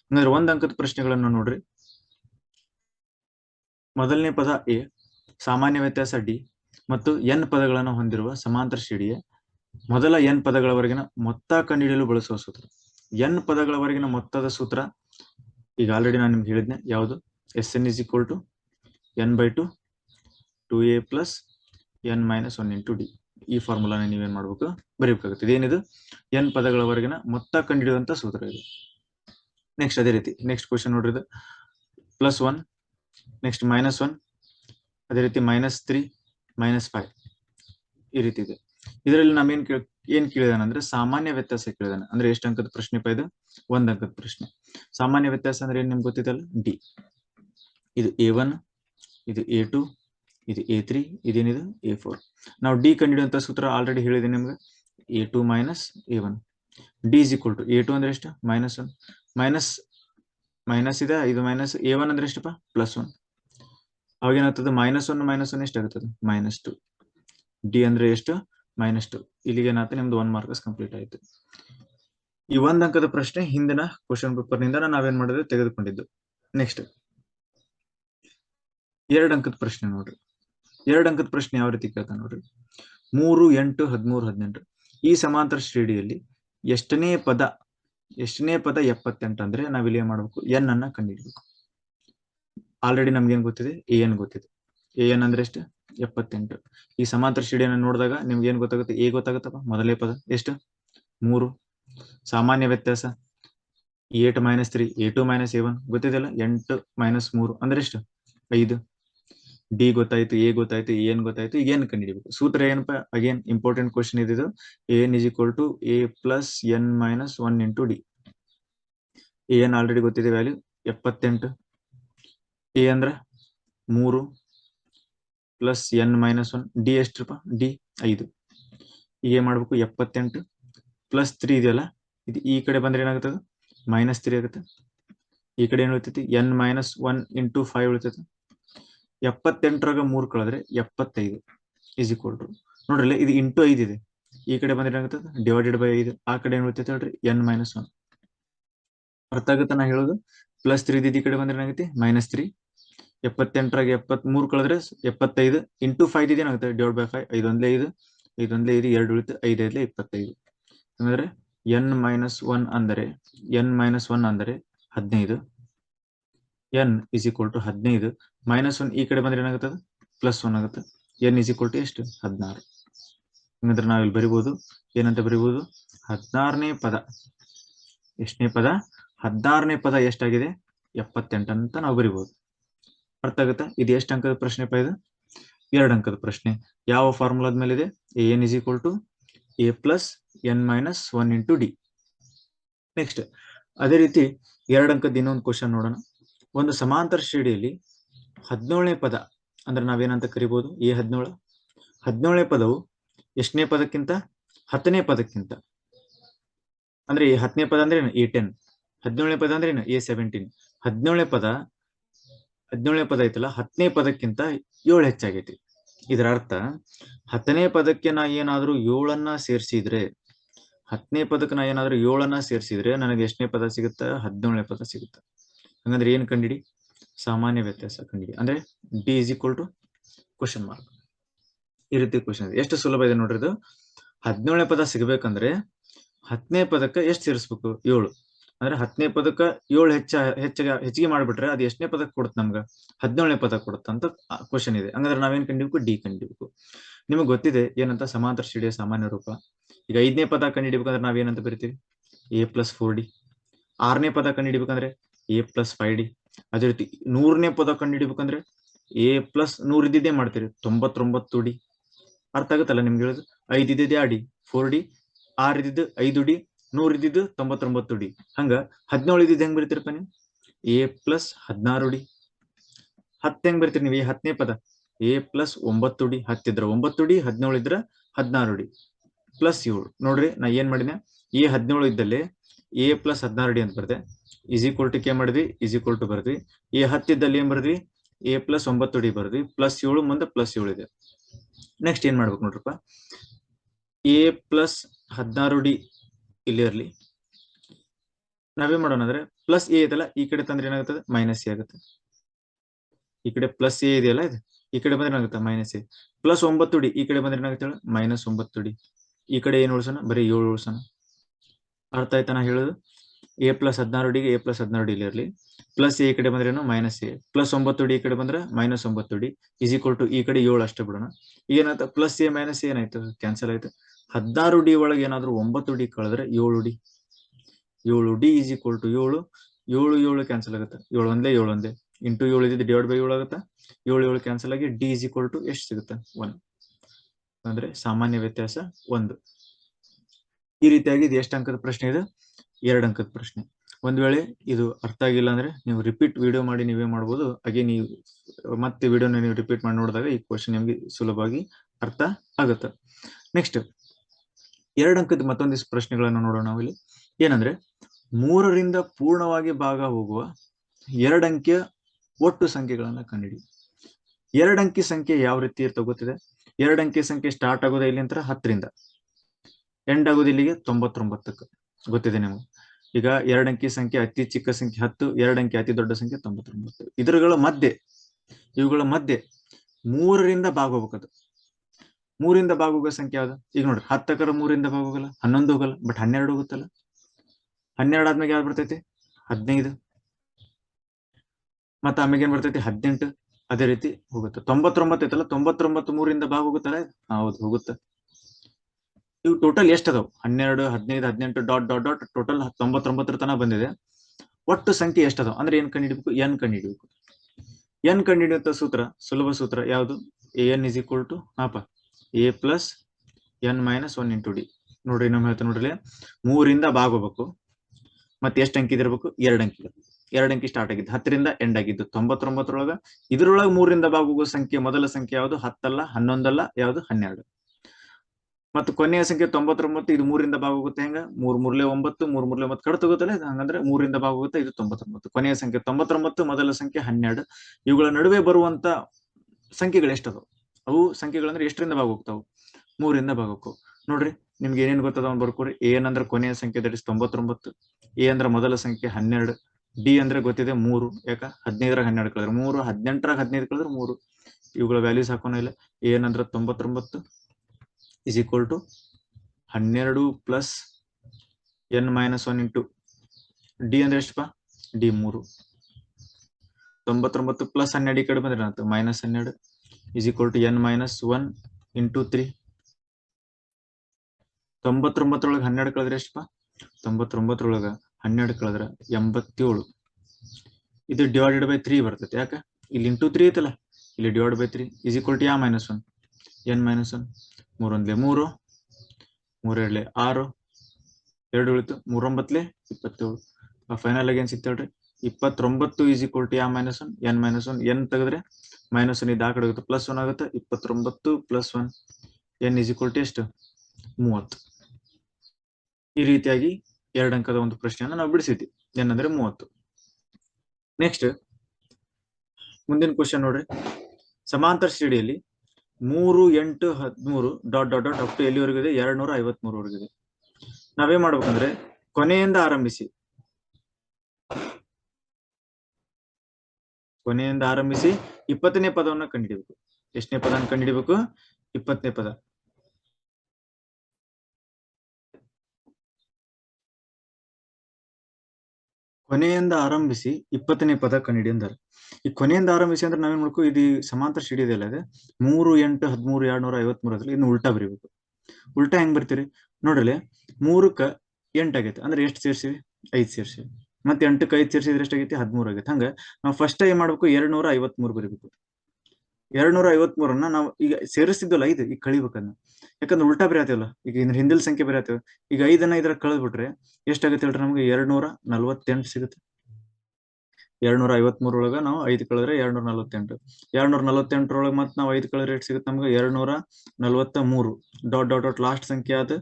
ಹಂಗಂದ್ರೆ ಒಂದ್ ಅಂಕದ ಪ್ರಶ್ನೆಗಳನ್ನ ನೋಡ್ರಿ. ಮೊದಲನೇ ಪದ ಎ ಸಾಮಾನ್ಯ ವ್ಯತ್ಯಾಸ ಡಿ ಮತ್ತು ಎನ್ ಪದಗಳನ್ನು ಹೊಂದಿರುವ ಸಮಾಂತರ ಶ್ರೇಣಿಯ ಮೊದಲ ಎನ್ ಪದಗಳವರೆಗಿನ ಮೊತ್ತ ಕಂಡುಹಿಡಿಯಲು ಬಳಸುವ ಸೂತ್ರ. ಎನ್ ಪದಗಳವರೆಗಿನ ಮೊತ್ತದ ಸೂತ್ರ, ಈಗ ಆಲ್ರೆಡಿ ನಾನು ನಿಮ್ಗೆ ಹೇಳಿದ್ನೆ, ಯಾವುದು? S n is equal to n by two two a plus n minus one into d ಈ ಫಾರ್ಮುಲಾನ ನೀವೇನ್ ಮಾಡ್ಬೇಕು? ಬರೀಬೇಕಾಗುತ್ತೆ. ಇದೇನಿದು? ಎನ್ ಪದಗಳವರೆಗಿನ ಮೊತ್ತ ಕಂಡುಹಿಡಿಯುವಂತ ಸೂತ್ರ ಇದು. ನೆಕ್ಸ್ಟ್ ಅದೇ ರೀತಿ. ನೆಕ್ಸ್ಟ್ ಕ್ವಶನ್ ನೋಡ್ರಿ plus one next minus one ಅದೇ ರೀತಿ ಮೈನಸ್ ತ್ರೀ ಮೈನಸ್ ಫೈವ್ ಈ ರೀತಿ ಇದೆ. ಇದರಲ್ಲಿ ನಾವೇನ್ ಏನ್ ಕೇಳಿದಾನೆ ಅಂದ್ರೆ ಸಾಮಾನ್ಯ ವ್ಯತ್ಯಾಸ ಕೇಳಿದಾನೆ. ಅಂದ್ರೆ ಎಷ್ಟು ಅಂಕದ ಪ್ರಶ್ನೆ ಇದು? ಒಂದ್ ಅಂಕದ ಪ್ರಶ್ನೆ. ಸಾಮಾನ್ಯ ವ್ಯತ್ಯಾಸ ಅಂದ್ರೆ ಏನ್ ನಿಮ್ಗೆ ಗೊತ್ತಿದಲ್ಲ ಡಿ ಇದು ಎ ಒನ್ ಇದು ಎ ಟು ಇದು ಎ ತ್ರೀ ಇದೇನಿದು? ಎ ಫೋರ್ ನಾವು ಡಿ ಕಂಡುಹಿಡಿಯುವಂತ ಸೂತ್ರ ಆಲ್ರೆಡಿ ಹೇಳಿದೆ ನಿಮ್ಗೆ. A two minus a one d is equal to a two ಅಂದ್ರೆ ಎಷ್ಟು? ಮೈನಸ್ ಒನ್ ಮೈನಸ್ ಮೈನಸ್ ಇದೆ? ಇದು ಮೈನಸ್ ಎ ಒನ್ ಅಂದ್ರೆ ಎಷ್ಟಪ್ಪ? ಪ್ಲಸ್ ಒನ್ ಅವಾಗ ಏನಾಗ್ತದೆ? ಮೈನಸ್ ಒನ್ ಮೈನಸ್ ಒನ್ ಎಷ್ಟಾಗುತ್ತದೆ ಮೈನಸ್ ಟು ಡಿ ಅಂದ್ರೆ ಎಷ್ಟು? ಮೈನಸ್ ಟು ಇಲ್ಲಿಗೆ ಏನಾಗ್ತದೆ? ನಿಮ್ದು ಒನ್ ಮಾರ್ಕ್ಸ್ ಕಂಪ್ಲೀಟ್ ಆಯ್ತು. ಈ ಒಂದ್ ಅಂಕದ ಪ್ರಶ್ನೆ ಹಿಂದಿನ ಕ್ವಶನ್ ಪೇಪರ್ನಿಂದ ನಾವೇನ್ ಮಾಡಿದ್ರೆ ತೆಗೆದುಕೊಂಡಿದ್ದು. ನೆಕ್ಸ್ಟ್ ಎರಡು ಅಂಕದ ಪ್ರಶ್ನೆ ನೋಡ್ರಿ. ಎರಡ್ ಅಂಕದ ಪ್ರಶ್ನೆ ಯಾವ ರೀತಿ ಕೇಳ್ತಾನೆ ನೋಡ್ರಿ. ಮೂರು, ಎಂಟು, ಹದಿಮೂರು, ಹದಿನೆಂಟು. ಈ ಸಮಾಂತರ ಶ್ರೇಣಿಯಲ್ಲಿ ಎಷ್ಟನೇ ಪದ ಎಷ್ಟನೇ ಪದ ಎಪ್ಪತ್ತೆಂಟು ಅಂದ್ರೆ ನಾವಿಲ್ಲಿ ಏನ್ ಮಾಡ್ಬೇಕು? ಎನ್ ಅನ್ನ ಕಂಡುಹಿಡ್ಬೇಕು ಆಲ್ರೆಡಿ ನಮ್ಗೆ ಏನ್ ಗೊತ್ತಿದೆ? ಎ ಎನ್ ಗೊತ್ತಿದೆ. ಎ ಎನ್ ಅಂದ್ರೆ ಎಷ್ಟು? ಎಪ್ಪತ್ತೆಂಟು. ಈ ಸಮಾಂತರ ಶ್ರೇಣಿಯನ್ನು ನೋಡಿದಾಗ ನಿಮ್ಗೆ ಏನ್ ಗೊತ್ತಾಗುತ್ತೆ? ಎ ಗೊತ್ತಾಗುತ್ತಪ್ಪ? ಮೊದಲೇ ಪದ ಎಷ್ಟು? ಮೂರು. ಸಾಮಾನ್ಯ ವ್ಯತ್ಯಾಸ? Eight minus three a two minus a one ಗೊತ್ತಿದೆಯಲ್ಲ? ಎಂಟು ಮೈನಸ್ ಮೂರು ಅಂದ್ರೆ ಎಷ್ಟು? ಐದು. ಡಿ ಗೊತ್ತಾಯ್ತು ಎ ಗೊತ್ತಾಯ್ತು ಏನ್ ಗೊತ್ತಾಯ್ತು, ಈಗ ಏನ್ ಕಂಡಿಡಿಬೇಕು ಸೂತ್ರ ಏನಪ್ಪ? Again important question ಇದಿದು n is equal to a plus n minus one into d ಏನ್ ಆಲ್ರೆಡಿ ಗೊತ್ತಿದೆ ವ್ಯಾಲ್ಯೂ ಎಪ್ಪತ್ತೆಂಟು. ಎ ಅಂದ್ರ ಮೂರು plus n minus one d ಎಷ್ಟು ರೂಪ ಡಿ ಐದು. ಈಗ ಏನ್ ಮಾಡ್ಬೇಕು? ಎಪ್ಪತ್ತೆಂಟು ಪ್ಲಸ್ ತ್ರೀ ಇದೆಯಲ್ಲ, ಇದು ಈ ಕಡೆ ಬಂದ್ರೆ ಏನಾಗುತ್ತದೆ ಮೈನಸ್ ತ್ರೀ ಆಗುತ್ತೆ. ಈ ಕಡೆ ಏನು ಉಳಿತೈತಿ? N minus one into five ಉಳಿತೈತಿ. ಎಪ್ಪತ್ತೆಂಟರಾಗ ಮೂರು ಕಳೆದ್ರೆ ಎಪ್ಪತ್ತೈದು ಈಸ್ ಈಕ್ವಲ್ ಟು ನೋಡ್ರಿ ಇದು ಇಂಟು ಐದು ಇದೆ. ಈ ಕಡೆ ಬಂದ್ರೆ ಏನಾಗುತ್ತದೆ? ಡಿವೈಡೆಡ್ ಬೈ ಐದು. ಆ ಕಡೆ ಏನ್ ಬರ್ತೈತೆ ನೋಡ್ರಿ ಎನ್ ಮೈನಸ್ ಒನ್ ಅರ್ಥ ಆಗುತ್ತೆ ನಾ ಹೇಳೋದು? ಪ್ಲಸ್ ತ್ರೀ ಈ ಕಡೆ ಬಂದ್ರೆ ಏನಾಗುತ್ತೆ? ಮೈನಸ್ ತ್ರೀ ಎಪ್ಪತ್ತೆಂಟರಾಗ ಎಪ್ಪತ್ ಮೂರು ಕಳೆದ್ರೆ ಎಪ್ಪತ್ತೈದು ಇಂಟು ಫೈವ್ ಇದೇನಾಗುತ್ತೆ ಡಿವೈಡ್ ಬೈ ಫೈವ್ ಐದೊಂದ್ಲೆ ಐದು ಐದೊಂದ್ಲೆ ಐದು. ಎರಡು ಉಳಿತು ಐದೈದ್ಲೆ ಇಪ್ಪತ್ತೈದು ಅಂದ್ರೆ ಎನ್ ಮೈನಸ್ ಒನ್ ಅಂದರೆ ಎನ್ ಮೈನಸ್ ಒನ್ ಅಂದರೆ ಹದಿನೈದು. ಎನ್ ಇಸ್ ಈಕ್ವಲ್ ಟು ಹದಿನೈದು. ಮೈನಸ್ ಒನ್ ಈ ಕಡೆ ಬಂದ್ರೆ ಏನಾಗುತ್ತದೆ? ಪ್ಲಸ್ ಒನ್ ಆಗುತ್ತೆ. ಎನ್ ಇಸ್ ಈಕ್ವಲ್ ಟು ಎಷ್ಟು? ಹದಿನಾರು. ಹಂಗಂದ್ರೆ ನಾವಿಲ್ಲಿ ಬರಿಬಹುದು ಏನಂತ ಬರಿಬಹುದು ಹದಿನಾರನೇ ಪದ. ಎಷ್ಟನೇ ಪದ? ಹದಿನಾರನೇ ಪದ ಎಷ್ಟಾಗಿದೆ? ಎಪ್ಪತ್ತೆಂಟು ಅಂತ ನಾವು ಬರಿಬಹುದು ಅರ್ಥ ಆಗುತ್ತಾ? ಇದು ಎಷ್ಟು ಅಂಕದ ಪ್ರಶ್ನೆ ಪ ಇದು? ಎರಡು ಅಂಕದ ಪ್ರಶ್ನೆ. ಯಾವ ಫಾರ್ಮುಲಾದ ಮೇಲೆ ಇದೆ n is equal to a plus n minus one into d. Next ಅದೇ ರೀತಿ ಎರಡು ಅಂಕದ ಇನ್ನೊಂದು ಕ್ವಶನ್ ನೋಡೋಣ. ಒಂದು ಸಮಾಂತರ ಶ್ರೇಣಿಯಲ್ಲಿ ಹದಿನೇಳನೇ ಪದ ಅಂದ್ರೆ ನಾವೇನಂತ ಕರಿಬಹುದು ಎ ಹದಿನೇಳು. ಹದಿನೇಳನೇ ಪದವು ಎಷ್ಟನೇ ಪದಕ್ಕಿಂತ? ಹತ್ತನೇ ಪದಕ್ಕಿಂತ. ಅಂದ್ರೆ ಹತ್ತನೇ ಪದ ಅಂದ್ರೆ ಏನು ಎ ಟೆನ್. ಹದಿನೇಳನೇ ಪದ ಅಂದ್ರೆ ಏನು ಎ ಸೆವೆಂಟೀನ್. ಹದಿನೇಳನೇ ಪದ ಹದಿನೇಳನೇ ಪದ ಐತಲ್ಲ, ಹತ್ತನೇ ಪದಕ್ಕಿಂತ ಏಳು ಹೆಚ್ಚಾಗೈತಿ. ಇದರ ಅರ್ಥ, ಹತ್ತನೇ ಪದಕ್ಕೆ ನಾ ಏನಾದ್ರೂ ಏಳನ್ನ ಸೇರಿಸಿದ್ರೆ, ಹತ್ತನೇ ಪದಕ್ಕೆ ನಾ ಏನಾದ್ರೂ ಏಳನ್ನ ಸೇರಿಸಿದ್ರೆ ನನಗೆ ಎಷ್ಟನೇ ಪದ ಸಿಗುತ್ತೆ? ಹದಿನೇಳನೇ ಪದ ಸಿಗುತ್ತೆ? ಹಂಗಂದ್ರೆ ಏನ್ ಕಂಡಿಡಿ? ಸಾಮಾನ್ಯ ವ್ಯತ್ಯಾಸ ಕಂಡಿದೆ. ಅಂದ್ರೆ d is equal to question mark ಈ ರೀತಿ ಕ್ವಶನ್ ಇದೆ. ಎಷ್ಟು ಸುಲಭ ಇದೆ ನೋಡ್ರಿ ಇದು? ಹದಿನೇಳನೇ ಪದ ಸಿಗಬೇಕಂದ್ರೆ ಹತ್ತನೇ ಪದಕ್ಕೆ ಎಷ್ಟು ಸೇರಿಸ್ಬೇಕು? ಏಳು. ಅಂದ್ರೆ ಹತ್ತನೇ ಪದಕ್ಕ ಏಳು ಹೆಚ್ಚ, ಹೆಚ್ಚಿಗೆ ಹೆಚ್ಚಿಗೆ ಮಾಡ್ಬಿಟ್ರೆ ಅದು ಎಷ್ಟನೇ ಪದಕ್ಕೆ ಕೊಡುತ್ತೆ ನಮ್ಗೆ? ಹದಿನೇಳನೇ ಪದ ಕೊಡುತ್ತೆ ಅಂತ ಕ್ವಶನ್ ಇದೆ. ಹಂಗಂದ್ರೆ ನಾವೇನ್ ಕಂಡಿಬೇಕು? ಡಿ ಕಂಡಿಬೇಕು. ನಿಮಗೆ ಗೊತ್ತಿದೆ ಏನಂತ ಸಮಾಂತರ ಶ್ರೇಣಿಯ ಸಾಮಾನ್ಯ ರೂಪ. ಈಗ ಐದನೇ ಪದ ಕಂಡಿಡಿಬೇಕಂದ್ರೆ ನಾವೇನಂತ ಬರಿತೀವಿ ಎ ಪ್ಲಸ್ ಫೋರ್ ಡಿ ಆರನೇ ಪದ ಕಂಡಿಡಿಬೇಕಂದ್ರೆ ಎ ಪ್ಲಸ್ ಫೈವ್ ಡಿ ಅದೇ ರೀತಿ ನೂರನೇ ಪದ ಕಂಡಿಡಿಬೇಕಂದ್ರೆ ಎ ಪ್ಲಸ್ ನೂರ್ ಇದ್ದಿದ್ದೇ ಮಾಡ್ತೀರಿ. ತೊಂಬತ್ತೊಂಬತ್ತು ಡಿ. ಅರ್ಥ ಆಗುತ್ತಲ್ಲ ನಿಮ್ಗೆ ಹೇಳುದು? ಐದು ಇದ್ದಿದ್ದೆ ಡಿ. Four D. ಆರ್ ಇದ್ದಿದ್ದು ಐದು ಡಿ. ನೂರ್ ಇದ್ದಿದ್ದು ತೊಂಬತ್ತೊಂಬತ್ತು ಡಿ. ಹಂಗ ಹದಿನೇಳು ಇದ್ದಿದ್ದು ಹೆಂಗ್ ಬರೀತಿರಪ್ಪ ನೀವು? ಎ ಪ್ಲಸ್ ಹದಿನಾರು ಡಿ. ಹತ್ತು ಹೆಂಗ್ ಬರ್ತೀರಿ ನೀವು? ಈ ಹತ್ತನೇ ಪದ. ಎ ಪ್ಲಸ್ ಒಂಬತ್ತು ಡಿ. ಹತ್ತಿದ್ರ ಒಂಬತ್ತು ಡಿ, ಹದಿನೇಳು ಇದ್ರ ಹದಿನಾರು ಡಿ. ಪ್ಲಸ್ ಏಳು. ನೋಡ್ರಿ, ನಾ ಏನ್ ಮಾಡಿದೆ ಎ ಹದಿನೇಳು ಇದ್ದಲ್ಲಿ ಎ ಪ್ಲಸ್ ಹದಿನಾರು ಡಿ ಅಂತ ಬರ್ದೆ. ಇಸ್ ಈಕ್ವಲ್ ಟು ಕೆ ಮಾಡಿದ್ವಿ ಇಸ್ ಈಕ್ವಲ್ ಟು ಬರ್ದ್ವಿ. ಎ ಹತ್ತಿದ್ದಲ್ಲಿ ಏನ್ ಬರ್ದ್ವಿ? ಎ ಪ್ಲಸ್ ಒಂಬತ್ತು ಡಿ ಬರ್ದ್ವಿ. ಪ್ಲಸ್ ಏಳು ಮುಂದೆ ಪ್ಲಸ್ ಏಳು ಇದೆ. ನೆಕ್ಸ್ಟ್ ಏನ್ ಮಾಡ್ಬೇಕು ನೋಡ್ರಪ್ಪ? ಎ ಪ್ಲಸ್ ಹದಿನಾರು ಡಿ ಇಲ್ಲಿ ಇರಲಿ. ನಾವೇನ್ ಮಾಡೋಣ ಅಂದ್ರೆ ಪ್ಲಸ್ ಎ ಇದೆಲ್ಲ ಈ ಕಡೆ ತಂದ್ರೆ ಏನಾಗುತ್ತದೆ? ಮೈನಸ್ ಎ ಆಗುತ್ತೆ. ಈ ಕಡೆ ಪ್ಲಸ್ ಎ ಇದೆಯಲ್ಲ ಇದು? ಈ ಕಡೆ ಬಂದ್ರೆ ಏನಾಗುತ್ತೆ? ಮೈನಸ್ ಎ ಪ್ಲಸ್ ಒಂಬತ್ತು ಡಿ, ಈ ಕಡೆ ಬಂದ್ರೆ ಏನಾಗುತ್ತೆ ಮೈನಸ್ ಒಂಬತ್ತು ಡಿ. ಈ ಕಡೆ ಏನ್ ಉಳಿಸೋಣ? ಬರೀ ಏಳು ಉಳಿಸೋಣ. ಅರ್ಥ ಆಯ್ತಾ ನಾ ಹೇಳೋದು? ಎ ಪ್ಲಸ್ ಹದಿನಾರು ಡಿಗೆ ಎ ಪ್ಲಸ್ ಹದಿನಾರು ಡಿ ಇರಲಿ. ಪ್ಲಸ್ ಎ ಕಡೆ ಬಂದ್ರೆ ಮೈನಸ್ ಎ ಪ್ಲಸ್ ಒಂಬತ್ತು ಡಿ ಈ ಕಡೆ ಬಂದ್ರೆ ಮೈನಸ್ ಒಂಬತ್ತು ಡಿ. ಇಸ್ ಈಕ್ವಲ್ ಟು ಈ ಕಡೆ ಏಳು ಅಷ್ಟೇ ಬಿಡೋಣ. ಏನಾಯ್ತು? ಪ್ಲಸ್ ಎ ಮೈನಸ್ ಏನಾಯ್ತು? ಕ್ಯಾನ್ಸಲ್ ಆಯ್ತು. ಹದಿನಾರು ಡಿ ಒಳಗೆ ಏನಾದ್ರು ಒಂಬತ್ತು ಡಿ ಕಳೆದ್ರೆ ಏಳು ಡಿ. ಏಳು ಡಿ ಈಸ್ ಈಕ್ವಲ್ ಟು ಏಳು. ಏಳು ಏಳು ಕ್ಯಾನ್ಸಲ್ ಆಗುತ್ತೆ. ಏಳು ಒಂದೇ ಏಳು ಒಂದೇ. ಇಂಟು ಏಳು ಇದ್ದಿದ್ದು ಡಿವೈಡ್ ಬೈ ಏಳು ಆಗುತ್ತೆ. ಏಳು ಏಳು ಕ್ಯಾನ್ಸಲ್ ಆಗಿ ಡಿ ಈಸ್ ಈಕ್ವಲ್ ಟು ಎಷ್ಟು ಸಿಗುತ್ತೆ? ಒನ್ ಅಂದ್ರೆ ಸಾಮಾನ್ಯ ವ್ಯತ್ಯಾಸ ಒಂದು. ಈ ರೀತಿಯಾಗಿ ಇದು ಎಷ್ಟು ಅಂಕದ ಪ್ರಶ್ನೆ ಇದೆ? ಎರಡು ಅಂಕದ ಪ್ರಶ್ನೆ. ಒಂದ್ ವೇಳೆ ಇದು ಅರ್ಥ ಆಗಿಲ್ಲ ಅಂದ್ರೆ ನೀವು ರಿಪೀಟ್ ವಿಡಿಯೋ ಮಾಡಿ ನೀವೇ ಮಾಡ್ಬೋದು. ಹಾಗೆ ನೀವು, ಮತ್ತೆ ವಿಡಿಯೋನ ನೀವು ರಿಪೀಟ್ ಮಾಡಿ ನೋಡಿದಾಗ ಈ ಕ್ವಶನ್ ನಿಮಗೆ ಸುಲಭವಾಗಿ ಅರ್ಥ ಆಗುತ್ತೆ. ನೆಕ್ಸ್ಟ್ ಎರಡು ಅಂಕದ ಮತ್ತೊಂದಿಷ್ಟು ಪ್ರಶ್ನೆಗಳನ್ನು ನೋಡೋಣ ನಾವು ಇಲ್ಲಿ ಏನಂದ್ರೆ, ಮೂರರಿಂದ ಪೂರ್ಣವಾಗಿ ಭಾಗ ಹೋಗುವ ಎರಡಂಕಿಯ ಒಟ್ಟು ಸಂಖ್ಯೆಗಳನ್ನ ಕಂಡುಹಿಡಿ. ಎರಡಂಕಿ ಸಂಖ್ಯೆ ಯಾವ ರೀತಿ ತಗೋತಿದೆ ಎರಡಂಕಿ ಸಂಖ್ಯೆ ಸ್ಟಾರ್ಟ್ ಆಗೋದ ಇಲ್ಲಿ ಅಂತ ಹತ್ತರಿಂದ. ಎಂಡ್ ಆಗೋದು ಇಲ್ಲಿಗೆ ತೊಂಬತ್ತೊಂಬತ್ತಕ್ಕೆ. ಗೊತ್ತಿದೆ ನಿಮಗೆ? ಈಗ ಎರಡಂಕಿ ಸಂಖ್ಯೆ ಅತಿ ಚಿಕ್ಕ ಸಂಖ್ಯೆ ಹತ್ತು, ಎರಡಂಕಿ ಅತಿ ದೊಡ್ಡ ಸಂಖ್ಯೆ ತೊಂಬತ್ತೊಂಬತ್ತು. ಇದರಗಳ ಮಧ್ಯೆ, ಇವುಗಳ ಮಧ್ಯೆ ಮೂರರಿಂದ ಭಾಗ ಹೋಗ್ಬೇಕದು ಮೂರಿಂದ ಭಾಗ ಹೋಗೋ ಸಂಖ್ಯೆ ಯಾವ್ದು? ಈಗ ನೋಡ್ರಿ ಹತ್ತಕ್ಕರ ಮೂರಿಂದ ಭಾಗ ಹೋಗಲ್ಲ ಹನ್ನೊಂದು ಹೋಗಲ್ಲ ಬಟ್ ಹನ್ನೆರಡು ಹೋಗುತ್ತಲ್ಲ. ಹನ್ನೆರಡು ಆದ್ಮೇಲೆ ಯಾವ್ದು ಬರ್ತೈತಿ? ಹದಿನೈದು. ಮತ್ತ ಆಮೇಲೆ ಏನ್ ಬರ್ತೈತಿ? ಹದಿನೆಂಟು. ಅದೇ ರೀತಿ ಹೋಗುತ್ತೆ. ತೊಂಬತ್ತೊಂಬತ್ತು ಐತಲ್ಲ, ತೊಂಬತ್ತೊಂಬತ್ತು ಮೂರಿಂದ ಭಾಗ ಹೋಗುತ್ತಲ್ಲ ಹೌದು, ಹೋಗುತ್ತೆ. ಇವು ಟೋಟಲ್ ಎಷ್ಟು ಅದಾವ ಹನ್ನೆರಡು, ಹದಿನೈದು, ಹದಿನೆಂಟು ಡಾಟ್ ಡಾಟ್ ಡಾಟ್ ಟೋಟಲ್ ತೊಂಬತ್ತೊಂಬತ್ತರ ತನಕ ಬಂದಿದೆ. ಒಟ್ಟು ಸಂಖ್ಯೆ ಎಷ್ಟು ಅದಾವ ಅಂದ್ರೆ ಏನ್ ಕಂಡುಹಿಡಿಬೇಕು? ಎನ್ ಕಂಡುಹಿಡಿಬೇಕು. ಎನ್ ಕಂಡುಹಿಡಿಯುವಂತ ಸೂತ್ರ, ಸುಲಭ ಸೂತ್ರ ಯಾವುದು? A n is equal to ಹಾಪ a plus n minus one into d ನೋಡ್ರಿ ನಮ್ಮ ಹೇಳ್ತಾ ನೋಡ್ರಿ ಮೂರಿಂದ ಬಾಗೋಬೇಕು ಮತ್ತೆ ಎಷ್ಟು ಅಂಕಿ ಇರಬೇಕು ಎರಡು ಅಂಕಿ. ಎರಡು ಅಂಕಿ ಸ್ಟಾರ್ಟ್ ಆಗಿದ್ದು, ಹತ್ತರಿಂದ ಎಂಡ್ ಆಗಿದ್ದು, ತೊಂಬತ್ತೊಂಬತ್ತರೊಳಗ. ಇದರೊಳಗೆ ಮೂರರಿಂದ ಹೋಗೋ ಸಂಖ್ಯೆ, ಮೊದಲ ಸಂಖ್ಯೆ ಯಾವುದು? ಹತ್ತಲ್ಲ, ಹನ್ನೊಂದಲ್ಲ, ಯಾವುದು? ಹನ್ನೆರಡು. ಮತ್ತು ಕೊನೆಯ ಸಂಖ್ಯೆ ತೊಂಬತ್ತೊಂಬತ್ತು ಇದು ಮೂರಿಂದ ಭಾಗ ಹೋಗುತ್ತೆ ಹೆಂಗ? ಮೂರ್ ಮೂರ್ಲೆ ಒಂಬತ್ತು, ಮೂರ್ ಮೂರ್ಲೆ ಒಂಬತ್ತು. ಕಡೆ ತಗೋತಲ್ಲ ಹಂಗಂದ್ರೆ ಮೂರಿಂದ ಭಾಗ ಹೋಗುತ್ತೆ ಇದು ತೊಂಬತ್ತೊಂಬತ್ತು ಕೊನೆಯ ಸಂಖ್ಯೆ ತೊಂಬತ್ತೊಂಬತ್ತು ಮೊದಲ ಸಂಖ್ಯೆ ಹನ್ನೆರಡು. ಇವುಗಳ ನಡುವೆ ಬರುವಂತ ಸಂಖ್ಯೆಗಳು ಎಷ್ಟದವು ಅವು ಸಂಖ್ಯೆಗಳಂದ್ರೆ ಎಷ್ಟರಿಂದ ಭಾಗ ಹೋಗ್ತಾವು ಮೂರಿಂದ ಭಾಗ ಹೋಗ್ತಾವು ನೋಡ್ರಿ, ನಿಮ್ಗೆ ಏನೇನು ಗೊತ್ತದ ಅವ್ನು ಬರ್ಕೋರಿ. ಎ ಅಂದ್ರೆ ಕೊನೆಯ ಸಂಖ್ಯೆ, ದಟ್ ಇಸ್ ತೊಂಬತ್ತೊಂಬತ್ತು ಎ ಅಂದ್ರೆ ಮೊದಲ ಸಂಖ್ಯೆ ಹನ್ನೆರಡು. ಡಿ ಅಂದ್ರೆ ಗೊತ್ತಿದೆ ಮೂರು. ಯಾಕ? ಹದಿನೈದರಾಗ ಹನ್ನೆರಡು ಕಳೆದ್ರೆ. ಮೂರು ಹದಿನೆಂಟರಾಗ ಹದಿನೈದು ಕಳೆದ್ರೆ ಮೂರು. ಇವುಗಳ ವ್ಯಾಲ್ಯೂಸ್ ಹಾಕೋಣ ಇಲ್ಲ. ಏನಂದ್ರೆ ತೊಂಬತ್ತೊಂಬತ್ತು ಇಸ್ ಈಕ್ವಲ್ ಟು ಹನ್ನೆರಡು plus n minus one into d ಅಂದ್ರೆ ಎಷ್ಟಪ್ಪ ಡಿ ಮೂರು. ತೊಂಬತ್ತೊಂಬತ್ತು ಪ್ಲಸ್ ಹನ್ನೆರಡು ಈ ಕಡೆ ಬಂದ್ರೆ ಏನಾಯ್ತು ಮೈನಸ್ ಹನ್ನೆರಡು is equal to n minus one into three ತೊಂಬತ್ತೊಂಬತ್ತರೊಳಗೆ ಹನ್ನೆರಡು ಕಳೆದ್ರೆ ಎಷ್ಟಪ್ಪ ತೊಂಬತ್ತೊಂಬತ್ತರೊಳಗ ಹನ್ನೆರಡು ಕಳೆದ್ರೆ ಎಂಬತ್ತೇಳು. ಇದು ಡಿವೈಡೆಡ್ ಬೈ ತ್ರೀ ಬರ್ತೈತೆ. ಯಾಕೆ? ಇಲ್ಲಿ ಇಂಟು ತ್ರೀ ಐತಲ್ಲ? ಇಲ್ಲಿ divide by three is equal to yeah minus one n minus one ಮೂರೊಂದ್ಲೆ ಮೂರು, ಮೂರೆರಡ್ಲೆ ಆರು ಎರಡು ಉಳಿತು ಮೂರೊಂಬತ್ಲೆ ಇಪ್ಪತ್ತೇಳು. ಫೈನಲ್ ಆಗಿ ಏನ್ ಸಿಗ್ತೇಳ್ರಿ ಇಪ್ಪತ್ತೊಂಬತ್ತು is equal to yeah minus one n minus one n ತೆಗೆದ್ರೆ ಮೈನಸ್ ಒನ್ ಇದು ಆ ಕಡೆ ಆಗುತ್ತೆ ಪ್ಲಸ್ ಒನ್ ಆಗುತ್ತೆ, ಇಪ್ಪತ್ತೊಂಬತ್ತು plus one n is equal to ಎಷ್ಟು? ಮೂವತ್ತು. ಈ ರೀತಿಯಾಗಿ ಎರಡು ಅಂಕದ ಒಂದು ಪ್ರಶ್ನೆಯನ್ನು ನಾವು ಬಿಡಿಸಿದ್ವಿ ಅಂದ್ರೆ ಮೂವತ್ತು. ನೆಕ್ಸ್ಟ್ ಮುಂದಿನ ಕ್ವಶನ್ ನೋಡ್ರಿ. ಸಮಾಂತರ ಶ್ರೇಣಿಯಲ್ಲಿ ಮೂರು ಎಂಟು ಹದಿಮೂರು dot dot dot up to ಎಲ್ಲಿವರೆಗೂ ಇದೆ ಎರಡ್ ನೂರ ಐವತ್ ಮೂರವರೆಗಿದೆ ನಾವೇನ್ ಮಾಡ್ಬೇಕಂದ್ರೆ ಕೊನೆಯಿಂದ ಆರಂಭಿಸಿ. ಕೊನೆಯಿಂದ ಆರಂಭಿಸಿ ಇಪ್ಪತ್ತನೇ ಪದವನ್ನ ಕಂಡಿಡಿಬೇಕು ಎಷ್ಟನೇ ಪದನ ಕಂಡುಹಿಡಿಬೇಕು? ಇಪ್ಪತ್ತನೇ ಪದ. ಕೊನೆಯಿಂದ ಆರಂಭಿಸಿ ಇಪ್ಪತ್ತನೇ ಪದ ಕಂಡಿಡಿಯಂದಾರೆ ಈ ಕೊನೆಯಿಂದ ಆರಂಭಿಸಿ ಅಂದ್ರೆ ನಾವೇನ್ ಮಾಡ್ಕೋ ಇದು ಸಮಾಂತರ ಶ್ರೇಣಿ ಇದೆಯಲ್ಲ ಅದೇ ಮೂರು, ಎಂಟು, ಹದಿಮೂರು ಎರಡ್ ನೂರ ಮೂರು ಇನ್ನು ಉಲ್ಟಾ ಬರೀಬೇಕು. ಉಲ್ಟಾ ಹೆಂಗ್ ಬರ್ತೀರಿ? ನೋಡ್ರಿ ಮೂರಕ್ಕ ಎಂಟ್ ಆಗೈತೆ. ಅಂದ್ರೆ ಎಷ್ಟು ಸೇರ್ಸಿವಿ ಐದ್ ಸೇರ್ಸಿವಿ ಮತ್ತೆ ಎಂಟಕ್ಕೆ ಐದ್ ಸೇರ್ಸಿದ್ರೆ ಎಷ್ಟಾಗೈತಿ? ಹದಿಮೂರು ಆಗೈತೆ. ಹಂಗ ನಾವು ಫಸ್ಟ್ ಏನ್ ಮಾಡ್ಬೇಕು? ಎರಡ್ ನೂರ ಐವತ್ ಮೂರು ಬರೀಬೇಕು. ಎರಡ್ ನೂರ ಐವತ್ ಮೂರನ್ನ ನಾವು ಈಗ ಸೇರಿಸ್ತಿದ್ವಲ್ಲ ಐದು ಈಗ ಕಳಿಬೇಕನ್ನ. ಯಾಕಂದ್ರೆ ಉಲ್ಟಾ ಬೇರೆ ಈಗ ಹಿಂದಿಲ್ ಸಂಖ್ಯೆ ಬೇರೆ ಈಗ ಐದನ್ನ ಇದ್ರ ಕಳೆದ್ಬಿಟ್ರೆ ಎಷ್ಟಾಗತ್ತೆ ಹೇಳ್ರಿ ನಮ್ಗೆ? ಎರಡ್ನೂರ ನಲ್ವತ್ತೆಂಟು ಸಿಗುತ್ತೆ. ಎರಡ್ನೂರ ಐವತ್ ಮೂರೊಳಗ ನಾವು ಐದು ಕಳೆದ್ರೆ ಎರಡ್ನೂರ ನಲ್ವತ್ತೆಂಟು ಎರಡ್ನೂರ ನಲ್ವತ್ತೆಂಟರೊಳಗೆ ಮತ್ತೆ ನಾವು ಐದು ಕಳೆದ್ರೆ ಎಷ್ಟು ಸಿಗುತ್ತೆ ನಮ್ಗೆ? ಎರಡ್ನೂರ ನಲ್ವತ್ತ ಮೂರು ಡಾಟ್ ಡಾಟ್ ಡಾಟ್, ಲಾಸ್ಟ್ ಸಂಖ್ಯೆ ಅದು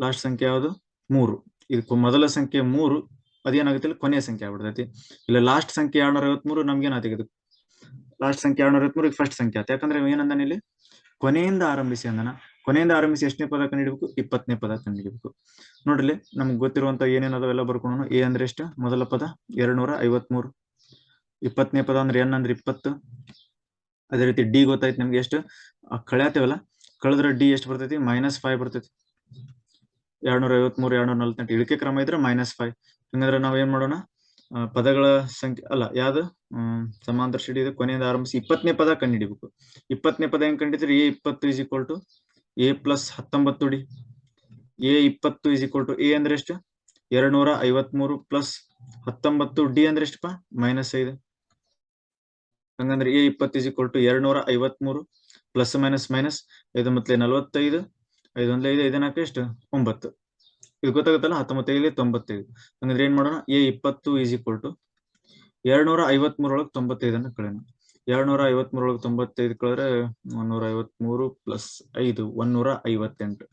ಲಾಸ್ಟ್ ಸಂಖ್ಯೆ ಯಾವ್ದು? ಮೂರು. ಇದಕ್ಕೆ ಮೊದಲ ಸಂಖ್ಯೆ ಮೂರು. ಅದೇನಾಗುತ್ತೆ ಕೊನೆಯ ಸಂಖ್ಯೆ ಆಗ್ಬಿಡ್ತೈತಿ. ಇಲ್ಲ, ಲಾಸ್ಟ್ ಸಂಖ್ಯೆ ಎರಡ್ನೂರ ಐವತ್ಮೂರು ಐವತ್ ಮೂರು ನಮ್ಗೆ ಏನಾಗುತ್ತೆ ಇದು ಲಾಸ್ಟ್ ಸಂಖ್ಯೆ ಎರಡ್ನೂರ ನೂರ ಐವತ್ ಫಸ್ಟ್ ಸಂಖ್ಯೆ ಆಯ್ತು ಯಾಕಂದ್ರೆ ಏನಂದಾನೆ ಇಲ್ಲಿ? ಕೊನೆಯಿಂದ ಆರಂಭಿಸಿ ಅಂದನ. ಕೊನೆಯಿಂದ ಆರಂಭಿಸಿ ಎಷ್ಟನೇ ಪದ ಕಂಡುಹಿಡಬೇಕು? ಇಪ್ಪತ್ತನೇ ಪದ ಕಂಡುಹಿಡಬೇಕು. ನೋಡ್ರಿ ನಮ್ಗೆ ಗೊತ್ತಿರುವಂತ ಏನೇನು ಅದಾವೆಲ್ಲ ಬರ್ಕೊಂಡು ಎ ಅಂದ್ರೆ ಎಷ್ಟು? ಮೊದಲ ಪದ ಎರಡ್ ನೂರ ಐವತ್ಮೂರು. ಇಪ್ಪತ್ತನೇ ಪದ ಅಂದ್ರೆ ಎನ್ ಅಂದ್ರೆ ಇಪ್ಪತ್ತು. ಅದೇ ರೀತಿ ಡಿ ಗೊತ್ತಾಯ್ತು ನಮ್ಗೆ ಎಷ್ಟು? ಕಳೆಯತ್ತೇವಲ್ಲ ಕಳೆದ್ರೆ ಡಿ ಎಷ್ಟು ಬರ್ತೈತಿ? ಮೈನಸ್ ಫೈವ್ ಬರ್ತೈತಿ. ಎರಡ್ನೂರ ಐವತ್ಮೂರು ಎರಡ್ ನೂರ ನಲ್ವತ್ತೆಂಟು. ಇಳಿಕೆ ಕ್ರಮ ಇದ್ರೆ ಮೈನಸ್ ಫೈವ್ ಹಂಗಂದ್ರೆ ನಾವ್ ಏನ್ ಮಾಡೋಣ? ಪದಗಳ ಸಂಖ್ಯೆ, ಅಲ್ಲ, ಯಾವ್ದು? ಸಮಾಂತರ ಶ್ರೇಣಿ ಇದೆ ಕೊನೆಯಿಂದ ಆರಂಭಿಸಿ ಇಪ್ಪತ್ತನೇ ಪದ ಕಂಡುಹಿಡಿಬೇಕು. ಇಪ್ಪತ್ತನೇ ಪದ ಹೆಂಗ್ ಕಂಡಿದ್ರಿ ಎ ಇಪ್ಪತ್ತು is equal to a plus ಹತ್ತೊಂಬತ್ತು ಡಿ. ಎ ಇಪ್ಪತ್ತು ಇಸ್ ಈಕ್ವಲ್ ಟು ಎ ಅಂದ್ರೆ ಎಷ್ಟು? ಎರಡ್ ನೂರ ಐವತ್ಮೂರು ಪ್ಲಸ್ ಹತ್ತೊಂಬತ್ತು ಡಿ ಅಂದ್ರೆ ಎಷ್ಟಪ್ಪ? ಮೈನಸ್ ಐದು. ಹಂಗಂದ್ರೆ ಎ ಇಪ್ಪತ್ತು ಇಸ್ ಈಕ್ವಲ್ ಟು ಎರಡ್ ನೂರ ಐವತ್ಮೂರು ಪ್ಲಸ್ ಮೈನಸ್ ಮೈನಸ್ ಐದು ಮತ್ತೆ ನಲವತ್ತೈದು ಐದು ಒಂದ್ಲೆ ಐದು ಐದನಾಕ ಎಷ್ಟು? ಒಂಬತ್ತು. ಇದು ಗೊತ್ತಾಗುತ್ತಲ್ಲ ಹತ್ತೊಂಬತ್ತೈದು ತೊಂಬತ್ತೈದು. ಹಂಗಂದ್ರೆ ಏನ್ ಮಾಡೋಣ? ಎ ಇಪ್ಪತ್ತು ಈಸ್ ಈಕ್ವಲ್ ಟು ಎರಡ್ ನೂರ ಐವತ್ಮೂರೊಳಗೆ ತೊಂಬತ್ತೈದನ್ನ ಕಳೆಯೋಣ. ಎರಡ್ ನೂರ ಐವತ್ಮೂರೊಳಗೆ ತೊಂಬತ್ತೈದು ಕಳೆದ್ರೆ ಒಂದೂರ ಐವತ್ಮೂರು ಪ್ಲಸ್ ಐದು ಒಂದೂರ ಐವತ್ತೆಂಟು.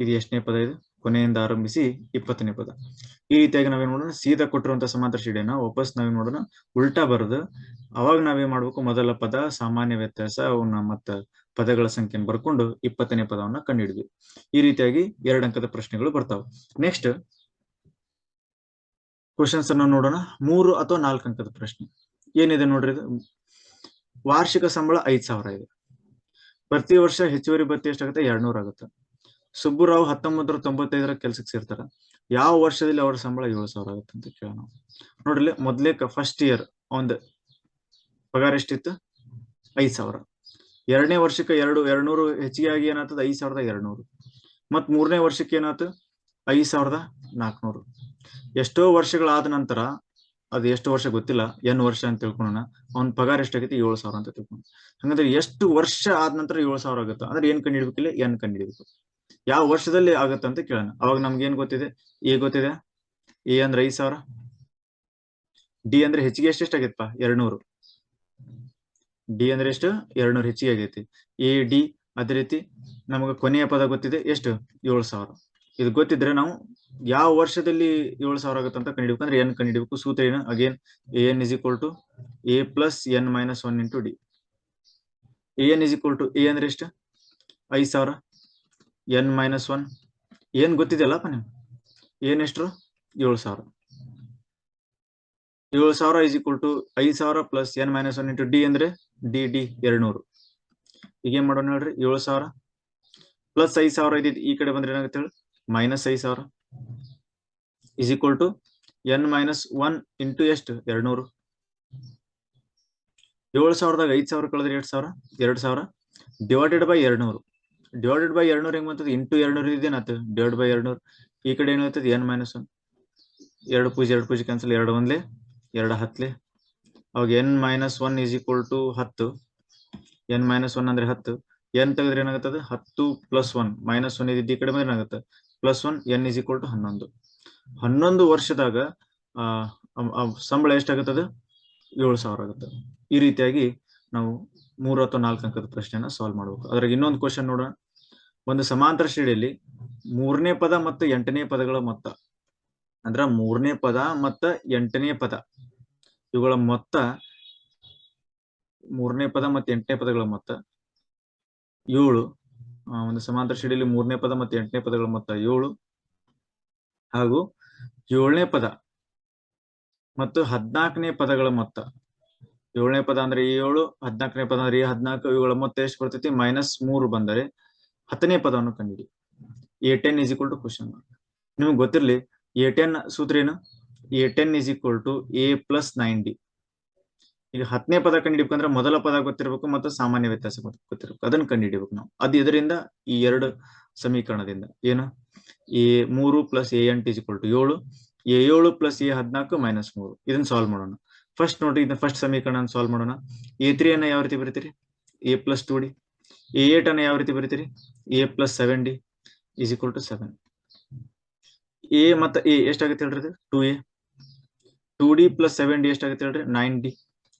ಇದು ಎಷ್ಟನೇ ಪದ ಇದು? ಕೊನೆಯಿಂದ ಆರಂಭಿಸಿ ಇಪ್ಪತ್ತನೇ ಪದ. ಈ ರೀತಿಯಾಗಿ ನಾವೇನ್ ಮಾಡೋಣ? ಸೀದಾ ಕೊಟ್ಟಿರುವಂತ ಸಮಾಂತರ ಶ್ರೇಣಿಯನ್ನ ವಾಪಸ್ ನಾವೇನ್ ಮಾಡೋಣ? ಉಲ್ಟಾ ಬರೆದು ಅವಾಗ ನಾವೇನ್ ಮಾಡ್ಬೇಕು? ಮೊದಲ ಪದ, ಸಾಮಾನ್ಯ ವ್ಯತ್ಯಾಸ, ಅವನ್ನ ಮತ್ತ ಪದಗಳ ಸಂಖ್ಯೆಯನ್ನು ಬರ್ಕೊಂಡು ಇಪ್ಪತ್ತನೇ ಪದವನ್ನ ಕಂಡುಹಿಡಿದ್ವಿ. ಈ ರೀತಿಯಾಗಿ ಎರಡು ಅಂಕದ ಪ್ರಶ್ನೆಗಳು ಬರ್ತಾವೆ. ನೆಕ್ಸ್ಟ್ ಕ್ವಶನ್ಸ್ ಅನ್ನ ನೋಡೋಣ. ಮೂರು ಅಥವಾ ನಾಲ್ಕು ಅಂಕದ ಪ್ರಶ್ನೆ. ಏನಿದೆ ನೋಡ್ರಿ ವಾರ್ಷಿಕ ಸಂಬಳ ಐದ್ ಸಾವಿರ ಇದೆ. ಪ್ರತಿ ವರ್ಷ ಹೆಚ್ಚುವರಿ ಭತ್ಯೆ ಎಷ್ಟಾಗುತ್ತೆ? ಎರಡ್ನೂರ ಆಗುತ್ತೆ. ಸುಬ್ಬುರಾವ್ ಹತ್ತೊಂಬತ್ತರ ತೊಂಬತ್ತೈದರ ಕೆಲ್ಸಕ್ಕೆ ಸೇರ್ತಾರ. ಯಾವ ವರ್ಷದಲ್ಲಿ ಅವರ ಸಂಬಳ ಏಳು ಸಾವಿರ ಆಗುತ್ತೆ ಅಂತ ಕೇಳೋಣ ನೋಡ್ರಿ ಮೊದ್ಲೇ ಫಸ್ಟ್ ಇಯರ್ ಒಂದ್ ಪಗಾರ ಎಷ್ಟಿತ್ತು? ಐದ್ ಸಾವಿರ. ಎರಡನೇ ವರ್ಷಕ್ಕೆ ಎರಡು, ಎರಡ್ನೂರು ಹೆಚ್ಚಿಗೆ ಆಗಿ ಏನಾಗ್ತದ? ಐದ್ ಸಾವಿರದ ಎರಡ್ನೂರು. ಮತ್ ಮೂರನೇ ವರ್ಷಕ್ಕೆ ಏನಾಯ್ತು ಐದ್ ಸಾವಿರದ ನಾಲ್ಕನೂರು ಎಷ್ಟೋ ವರ್ಷಗಳಾದ ನಂತರ, ಅದು ಎಷ್ಟು ವರ್ಷ ಗೊತ್ತಿಲ್ಲ, ಎನ್ ವರ್ಷ ಅಂತ ತಿಳ್ಕೊಳ್ಳೋಣ ಅವ್ನ ಪಗಾರ ಎಷ್ಟಾಗೈತಿ? ಏಳು ಸಾವಿರ ಅಂತ ತಿಳ್ಕೊಂಡು ಹಂಗಂದ್ರೆ ಎಷ್ಟು ವರ್ಷ ಆದ ನಂತರ ಏಳು ಸಾವಿರ ಆಗುತ್ತೆ ಅಂದ್ರೆ ಏನ್ ಕಂಡಿಡ್ಬೇಕಿಲ್ಲ ಎನ್ ಕಂಡಿಡ್ಬೇಕು ಯಾವ ವರ್ಷದಲ್ಲಿ ಆಗುತ್ತೆ ಅಂತ ಕೇಳೋಣ. ಅವಾಗ ನಮ್ಗೆ ಏನ್ ಗೊತ್ತಿದೆ? ಎ ಗೊತ್ತಿದೆ? ಎ ಅಂದ್ರೆ ಐದ್ ಸಾವಿರ. ಡಿ ಅಂದ್ರೆ ಹೆಚ್ಚಿಗೆ ಎಷ್ಟು ಎಷ್ಟಾಗೈತಪ್ಪ? ಎರಡ್ನೂರು. ಡಿ ಅಂದ್ರೆ ಎಷ್ಟು? ಎರಡ್ನೂರು ಹೆಚ್ಚಿಗೆ ಆಗೈತಿ. ಎ ಡಿ ಅದೇ ರೀತಿ ನಮಗೆ ಕೊನೆಯ ಪದ ಗೊತ್ತಿದೆ ಎಷ್ಟು? ಏಳು ಸಾವಿರ. ಇದು ಗೊತ್ತಿದ್ರೆ ನಾವು ಯಾವ ವರ್ಷದಲ್ಲಿ ಏಳು ಸಾವಿರ ಆಗುತ್ತೆ ಅಂತ ಕಂಡಿಡ್ಬೇಕು ಅಂದ್ರೆ ಎನ್ ಕಂಡಿಡ್ಬೇಕು ಸೂತ್ರ ಏನು? Again a n is equal to a plus n minus one into d a n is equal to a ಅಂದ್ರೆ ಎಷ್ಟು? ಐದು ಸಾವಿರ. ಎನ್ ಮೈನಸ್ ಒನ್ ಏನ್ ಗೊತ್ತಿದೆಯಲ್ಲಪ್ಪ ನೀವು ಎಷ್ಟು ಏಳು ಸಾವಿರ. ಏಳು ಸಾವಿರ ಇಸ್ ಈಕ್ವಲ್ ಟು ಐದ್ ಸಾವಿರ plus n minus one into d ಅಂದ್ರೆ ಡಿ ಡಿ ಎರಡ್ನೂರು. ಈಗ ಏನ್ ಮಾಡೋಣ ಹೇಳ್ರಿ? ಏಳು ಸಾವಿರ ಪ್ಲಸ್ ಐದ್ ಸಾವಿರ ಇದ್ದಿದ್ದು ಈ ಕಡೆ ಬಂದ್ರೆ ಏನಾಗುತ್ತೆ ಹೇಳಿ? ಮೈನಸ್ ಐದ್ ಸಾವಿರ is equal to n minus one into ಎಷ್ಟು? ಎರಡ್ನೂರು. ಏಳು ಸಾವಿರದಾಗ ಐದ್ ಸಾವಿರ ಕಳೆದ್ರೆ ಎರಡ್ ಸಾವಿರ? ಎರಡ್ ಸಾವಿರ. ಡಿವೈಡೆಡ್ ಬೈ ಎರಡ್ನೂರು. ಡಿವೈಡೆಡ್ ಬೈ ಎರಡ್ನೂರು ಹೆಂಗ್ ಬರ್ತದೆ ಇಂಟು ಎರಡ್ನೂರು ಇದೇನಾಯ್ತು ಡಿವೈಡ್ ಬೈ ಎರಡ್ನೂರು. ಈ ಕಡೆ ಏನಾಗ್ತದೆ ಎನ್ ಮೈನಸ್ ಒನ್ ಎರಡು ಪೂಜೆ ಎರಡು ಪೂಜೆ ಕ್ಯಾನ್ಸಲ್ ಎರಡು ಒಂದ್ಲೆ ಎರಡು ಹತ್ಲೆ ಅವಾಗ n minus one is equal to ಹತ್ತು. ಎನ್ ಮೈನಸ್ ಒನ್ ಅಂದ್ರೆ ಹತ್ತು. ಎನ್ ತೆಗೆದ್ರೆ ಏನಾಗುತ್ತದೆ? ಹತ್ತು ಪ್ಲಸ್ ಒನ್ ಮೈನಸ್ ಒನ್ ಇದ್ದಿದ್ದು ಈ ಕಡೆ ಬಂದ್ರೆ ಏನಾಗುತ್ತೆ? Plus one n is equal to ಹನ್ನೊಂದು. ಹನ್ನೊಂದು ವರ್ಷದಾಗ ಸಂಬಳ ಎಷ್ಟಾಗುತ್ತದೆ? ಏಳು ಸಾವಿರ ಆಗುತ್ತೆ. ಈ ರೀತಿಯಾಗಿ ನಾವು ಮೂರು ಅಥವಾ ನಾಲ್ಕು ಅಂಕದ ಪ್ರಶ್ನೆನ ಸಾಲ್ವ್ ಮಾಡಬೇಕು. ಅದ್ರಾಗ ಇನ್ನೊಂದು ಕ್ವಶನ್ ನೋಡೋಣ. ಒಂದು ಸಮಾಂತರ ಶ್ರೇಣಿಯಲ್ಲಿ ಮೂರನೇ ಪದ ಮತ್ತು ಎಂಟನೇ ಪದಗಳ ಮೊತ್ತ. ಅಂದ್ರ ಮೂರನೇ ಪದ ಮತ್ತ ಎಂಟನೇ ಪದ. ಇವುಗಳ ಮೊತ್ತ ಮೂರನೇ ಪದ ಮತ್ತೆ ಎಂಟನೇ ಪದಗಳ ಮೊತ್ತ. ಏಳು ಒಂದು ಸಮಾಂತರ ಶ್ರೇಣಿಯಲ್ಲಿ ಮೂರನೇ ಪದ ಮತ್ತೆ ಎಂಟನೇ ಪದಗಳ ಮೊತ್ತ ಏಳು. ಹಾಗೂ ಏಳನೇ ಪದ ಮತ್ತು ಹದ್ನಾಲ್ಕನೇ ಪದಗಳ ಮೊತ್ತ. ಏಳನೇ ಪದ ಅಂದ್ರೆ ಏಳು, ಹದ್ನಾಲ್ಕನೇ ಪದ ಅಂದ್ರೆ ಹದ್ನಾಲ್ಕು, ಇವುಗಳ ಮೊತ್ತ ಎಷ್ಟು ಬರ್ತೈತಿ? ಮೈನಸ್ ಮೂರು ಬಂದರೆ ಹತ್ತನೇ ಪದವನ್ನು ಕಂಡಿಡಿ. A ten is equal to question ನಿಮ್ಗೆ ಗೊತ್ತಿರಲಿ ಎ ಟೆನ್ ಸೂತ್ರ ಏನು? A ten is equal to a plus nine d ಈಗ ಹತ್ತನೇ ಪದ ಕಂಡುಹಿಡಿಬೇಕಂದ್ರೆ ಮೊದಲ ಪದ ಗೊತ್ತಿರಬೇಕು ಮತ್ತು ಸಾಮಾನ್ಯ ವ್ಯತ್ಯಾಸ ಗೊತ್ತಿರಬೇಕು. ಅದನ್ನ ಕಂಡಿಡಿಬೇಕು ನಾವು. ಅದು ಇದರಿಂದ ಈ ಎರಡು ಸಮೀಕರಣದಿಂದ. ಏನು? ಎ ಮೂರು ಪ್ಲಸ್ ಎ ಎಂಟು ಇಸ್ ಈಕ್ವಲ್ ಟು ಏಳು. ಎ ಏಳು ಪ್ಲಸ್ ಎ ಹದಿನಾಲ್ಕು ಮೈನಸ್ ಮೂರು. ಇದನ್ನ ಸಾಲ್ವ್ ಮಾಡೋಣ. ಫಸ್ಟ್ ನೋಡ್ರಿ, ಇದನ್ನ ಫಸ್ಟ್ ಸಮೀಕರಣ ಸಾಲ್ವ್ ಮಾಡೋಣ. ಎ ತ್ರೀ ಅನ್ನ ಯಾವ ರೀತಿ ಬರೀತೀರಿ? A plus two d a eight ಅನ್ನ ಯಾವ ರೀತಿ ಬರೀತೀರಿ? A plus seven d is equal to seven a ಮತ್ತು ಎ ಎಷ್ಟಾಗುತ್ತೆ ಹೇಳ್ರಿ two a two d plus seven d ಎಷ್ಟಾಗುತ್ತೆ ಹೇಳ್ರಿ? Nine d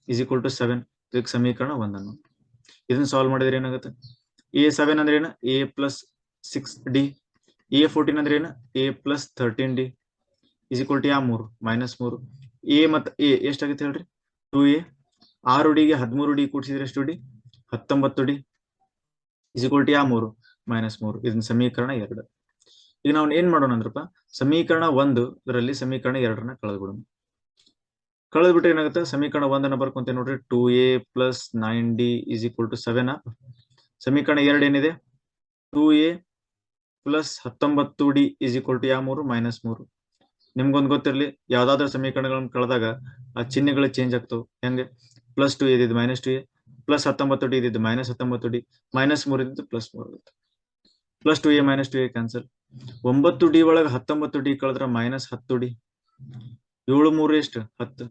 is equal to seven ಇದಕ್ಕೆ ಸಮೀಕರಣ ಒಂದನ್ನು. ಇದನ್ನ ಸಾಲ್ವ್ ಮಾಡಿದ್ರೆ ಏನಾಗುತ್ತೆ? ಎ ಸೆವೆನ್ ಅಂದ್ರೆ ಏನು? A plus six d a fourteen ಅಂದ್ರೆ ಏನು? A plus thirteen d is equal to ಯಾ ಮೂರು ಮೈನಸ್ ಮೂರು. ಎ ಮತ್ತು ಎ ಎಷ್ಟಾಗುತ್ತೆ ಹೇಳ್ರಿ? ಟು ಎ ಆರು ಡಿಗೆ ಹದಿಮೂರು ಡಿ ಕೂಡಿಸಿದ್ರೆ ಎಷ್ಟು ಡಿ? ಹತ್ತೊಂಬತ್ತು ಡಿ ಇಸ್ ಈಕ್ವಲ್ ಟು ಯಾ ಮೂರು ಮೈನಸ್ ಮೂರು. ಇದನ್ನ ಸಮೀಕರಣ ಎರಡು. ಈಗ ನಾವು ಏನ್ ಮಾಡೋಣ ಅಂದ್ರಪ್ಪ ಸಮೀಕರಣ ಒಂದು, ಇದರಲ್ಲಿ ಸಮೀಕರಣ ಎರಡನ್ನ ಕಳೆದ್ಬಿಡೋಣ. ಕಳೆದ್ಬಿಟ್ರೆ ಏನಾಗುತ್ತೆ? ಸಮೀಕರಣ ಒಂದನ್ನ ಬರ್ಕೊಂತ ನೋಡ್ರಿ. Two a plus nine d is equal to seven ಸಮೀಕರಣ ಎರಡ್ ಏನಿದೆ? ಟೂ ಎ ಪ್ಲಸ್ ಹತ್ತೊಂಬತ್ತು ಡಿ ಇಸ್ ಈಕ್ವಲ್ ಟು ಯಾವ ಮೂರು? ಮೈನಸ್ ಮೂರು. ನಿಮ್ಗೊಂದು ಗೊತ್ತಿರಲಿ, ಯಾವ್ದಾದ್ರು ಸಮೀಕರಣಗಳನ್ನ ಕಳೆದಾಗ ಆ ಚಿಹ್ನೆಗಳು ಚೇಂಜ್ ಆಗ್ತವೆ. ಹೆಂಗೆ? ಪ್ಲಸ್ ಟು ಇದ್ದಿದ್ದು ಮೈನಸ್ ಟು ಎ ಪ್ಲಸ್ ಹತ್ತೊಂಬತ್ತು ಡಿ ಇದ್ದಿದ್ದು ಮೈನಸ್ ಹತ್ತೊಂಬತ್ತು ಡಿ ಮೈನಸ್ ಮೂರು ಇದ್ದಿದ್ದು ಪ್ಲಸ್ ಮೂರು ಆಗುತ್ತೆ plus two a minus two a cancel ಒಂಬತ್ತು ಡಿ ಒಳಗೆ ಹತ್ತೊಂಬತ್ತು ಡಿ ಕಳೆದ್ರೆ ಮೈನಸ್ ಹತ್ತು ಡಿ ಏಳು ಮೂರು ಎಷ್ಟು? ಹತ್ತು.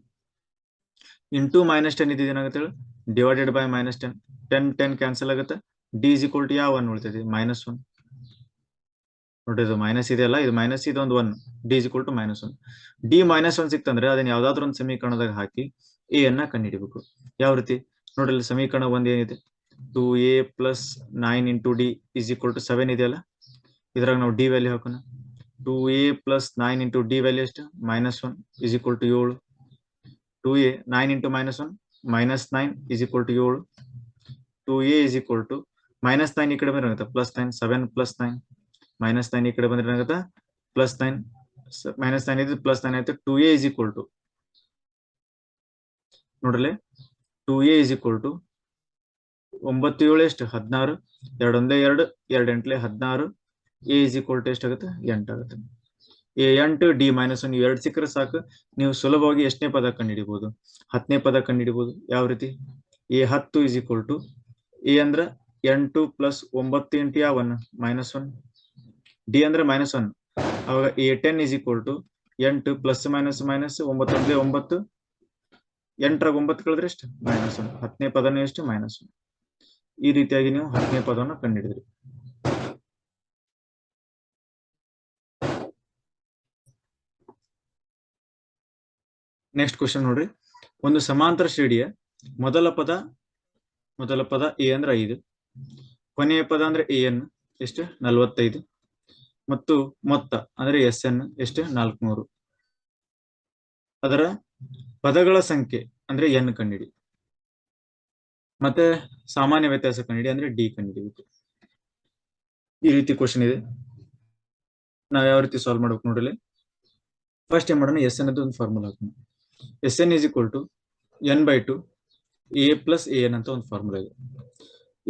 ಇಂಟು ಮೈನಸ್ ಟೆನ್ ಇದ್ದಿದ್ದು ಏನಾಗುತ್ತೆ ಹೇಳಿ? Divided by minus ten. Ten ten cancel ಆಗುತ್ತೆ. ಡಿ ಇಸ್ ಈಕ್ವಲ್ ಟು ಯಾವ ಒನ್ ಉಳಿತೈತಿ? Minus one. ನೋಡ್ರಿ, ಇದು ಮೈನಸ್ ಇದೆಯಲ್ಲ ಇದು ಮೈನಸ್ ಇದು ಒಂದು one. D is equal to minus one. D minus one ಸಿಕ್ತಂದ್ರೆ ಅದನ್ನ ಯಾವ್ದಾದ್ರು ಒಂದು ಸಮೀಕರಣದಾಗ ಹಾಕಿ ಎ ಅನ್ನ ಕಂಡುಹಿಡಿಬೇಕು. ಯಾವ ರೀತಿ? ನೋಡ್ರಿ, ಇಲ್ಲಿ ಸಮೀಕರಣ ಒಂದ್ ಏನಿದೆ? Two a plus nine into d is equal to seven ಇದೆಯಲ್ಲ? ಇದ್ರಾಗ ನಾವು ಡಿ ವ್ಯಾಲ್ಯೂ ಹಾಕೋಣ. Two a plus nine into d value ಎಷ್ಟು? Minus one. Is equal to ಏಳು. Two a nine into minus one minus nine is equal to ಏಳು two a is equal to minus nine ಈ ಕಡೆ ಬಂದ್ರೆ plus nine seven plus nine minus nine ಈ ಕಡೆ ಬಂದ್ರೆ ಏನಾಗುತ್ತೆ? ಪ್ಲಸ್ ನೈನ್ ಮೈನಸ್ ನೈನ್ ಇದು ಪ್ಲಸ್ ನೈನ್ ಆಯ್ತು two a is equal to ನೋಡ್ರಲ್ಲಿ two a is equal to ಒಂಬತ್ತು ಏಳು ಎಷ್ಟು? ಹದಿನಾರು. ಎರಡೊಂದೇ ಎರಡು ಎರಡು ಎಂಟ್ಲೆ ಹದಿನಾರು. ಎ ಇಸ್ ಈಕ್ವಲ್ ಟು ಎಷ್ಟಾಗುತ್ತೆ? ಎಂಟಾಗುತ್ತೆ ಎಂಟು, ಡಿ ಮೈನಸ್ ಒನ್ ಎರಡು ಸಿಕ್ಕರೆ ಸಾಕು. ನೀವು ಸುಲಭವಾಗಿ ಎಷ್ಟನೇ ಪದ ಕಂಡುಹಿಡಿಬಹುದು ಹತ್ತನೇ ಪದ ಕಂಡುಹಿಡಿಬಹುದು ಯಾವ ರೀತಿ? ಎ ಹತ್ತು ಇಸ್ ಈಕ್ವಲ್ ಟು ಎ ಅಂದ್ರ ಎಂಟು ಪ್ಲಸ್ ಒಂಬತ್ತು ಇಂಟು ಯಾವ ಒನ್ ಮೈನಸ್ ಒನ್ ಡಿ ಅಂದ್ರೆ ಮೈನಸ್ ಒನ್ ಅವಾಗ a ten is equal to ಎಂಟು ಪ್ಲಸ್ ಮೈನಸ್ ಮೈನಸ್ ಒಂಬತ್ತು ಅಂದ್ರೆ ಒಂಬತ್ತು. ಎಂಟರಾಗ ಒಂಬತ್ತು ಕಳೆದ್ರೆ ಎಷ್ಟು? ಮೈನಸ್ ಒನ್ ಹತ್ತನೇ ಪದನೇ ಎಷ್ಟು? ಮೈನಸ್ ಒನ್ ಈ ರೀತಿಯಾಗಿ ನೀವು ಹತ್ತನೇ ಪದವನ್ನು ಕಂಡುಹಿಡಿದ್ರಿ. ನೆಕ್ಸ್ಟ್ ಕ್ವಶನ್ ನೋಡ್ರಿ. ಒಂದು ಸಮಾಂತರ ಶ್ರೇಣಿಯ ಮೊದಲ ಪದ ಮೊದಲ ಪದ ಎ ಅಂದ್ರೆ ಐದು. ಕೊನೆಯ ಪದ ಅಂದ್ರೆ ಎ ಎನ್ ಎಷ್ಟು? ನಲವತ್ತೈದು. ಮತ್ತು ಮೊತ್ತ ಅಂದ್ರೆ ಎಸ್ ಎನ್ ಎಷ್ಟು? ನಾಲ್ಕುನೂರು. ಅದರ ಪದಗಳ ಸಂಖ್ಯೆ ಅಂದ್ರೆ ಎನ್ ಕಂಡಿಡಿ ಮತ್ತೆ ಸಾಮಾನ್ಯ ವ್ಯತ್ಯಾಸ ಕಂಡಿಡಿ ಅಂದ್ರೆ ಡಿ ಕಂಡಿಡಿಬೇಕು ಈ ರೀತಿ ಕ್ವಶನ್ ಇದೆ. ನಾವ್ ಯಾವ ರೀತಿ ಸಾಲ್ವ್ ಮಾಡ್ಬೇಕು ನೋಡಲಿ ಫಸ್ಟ್ ಏನ್ ಮಾಡೋಣ? ಎಸ್ ಎನ್ ಒಂದು ಫಾರ್ಮುಲಾ ಹಾಕೋಣ. S n is equal to n by two a plus a n ಅಂತ ಒಂದು ಫಾರ್ಮುಲಾ ಇದೆ.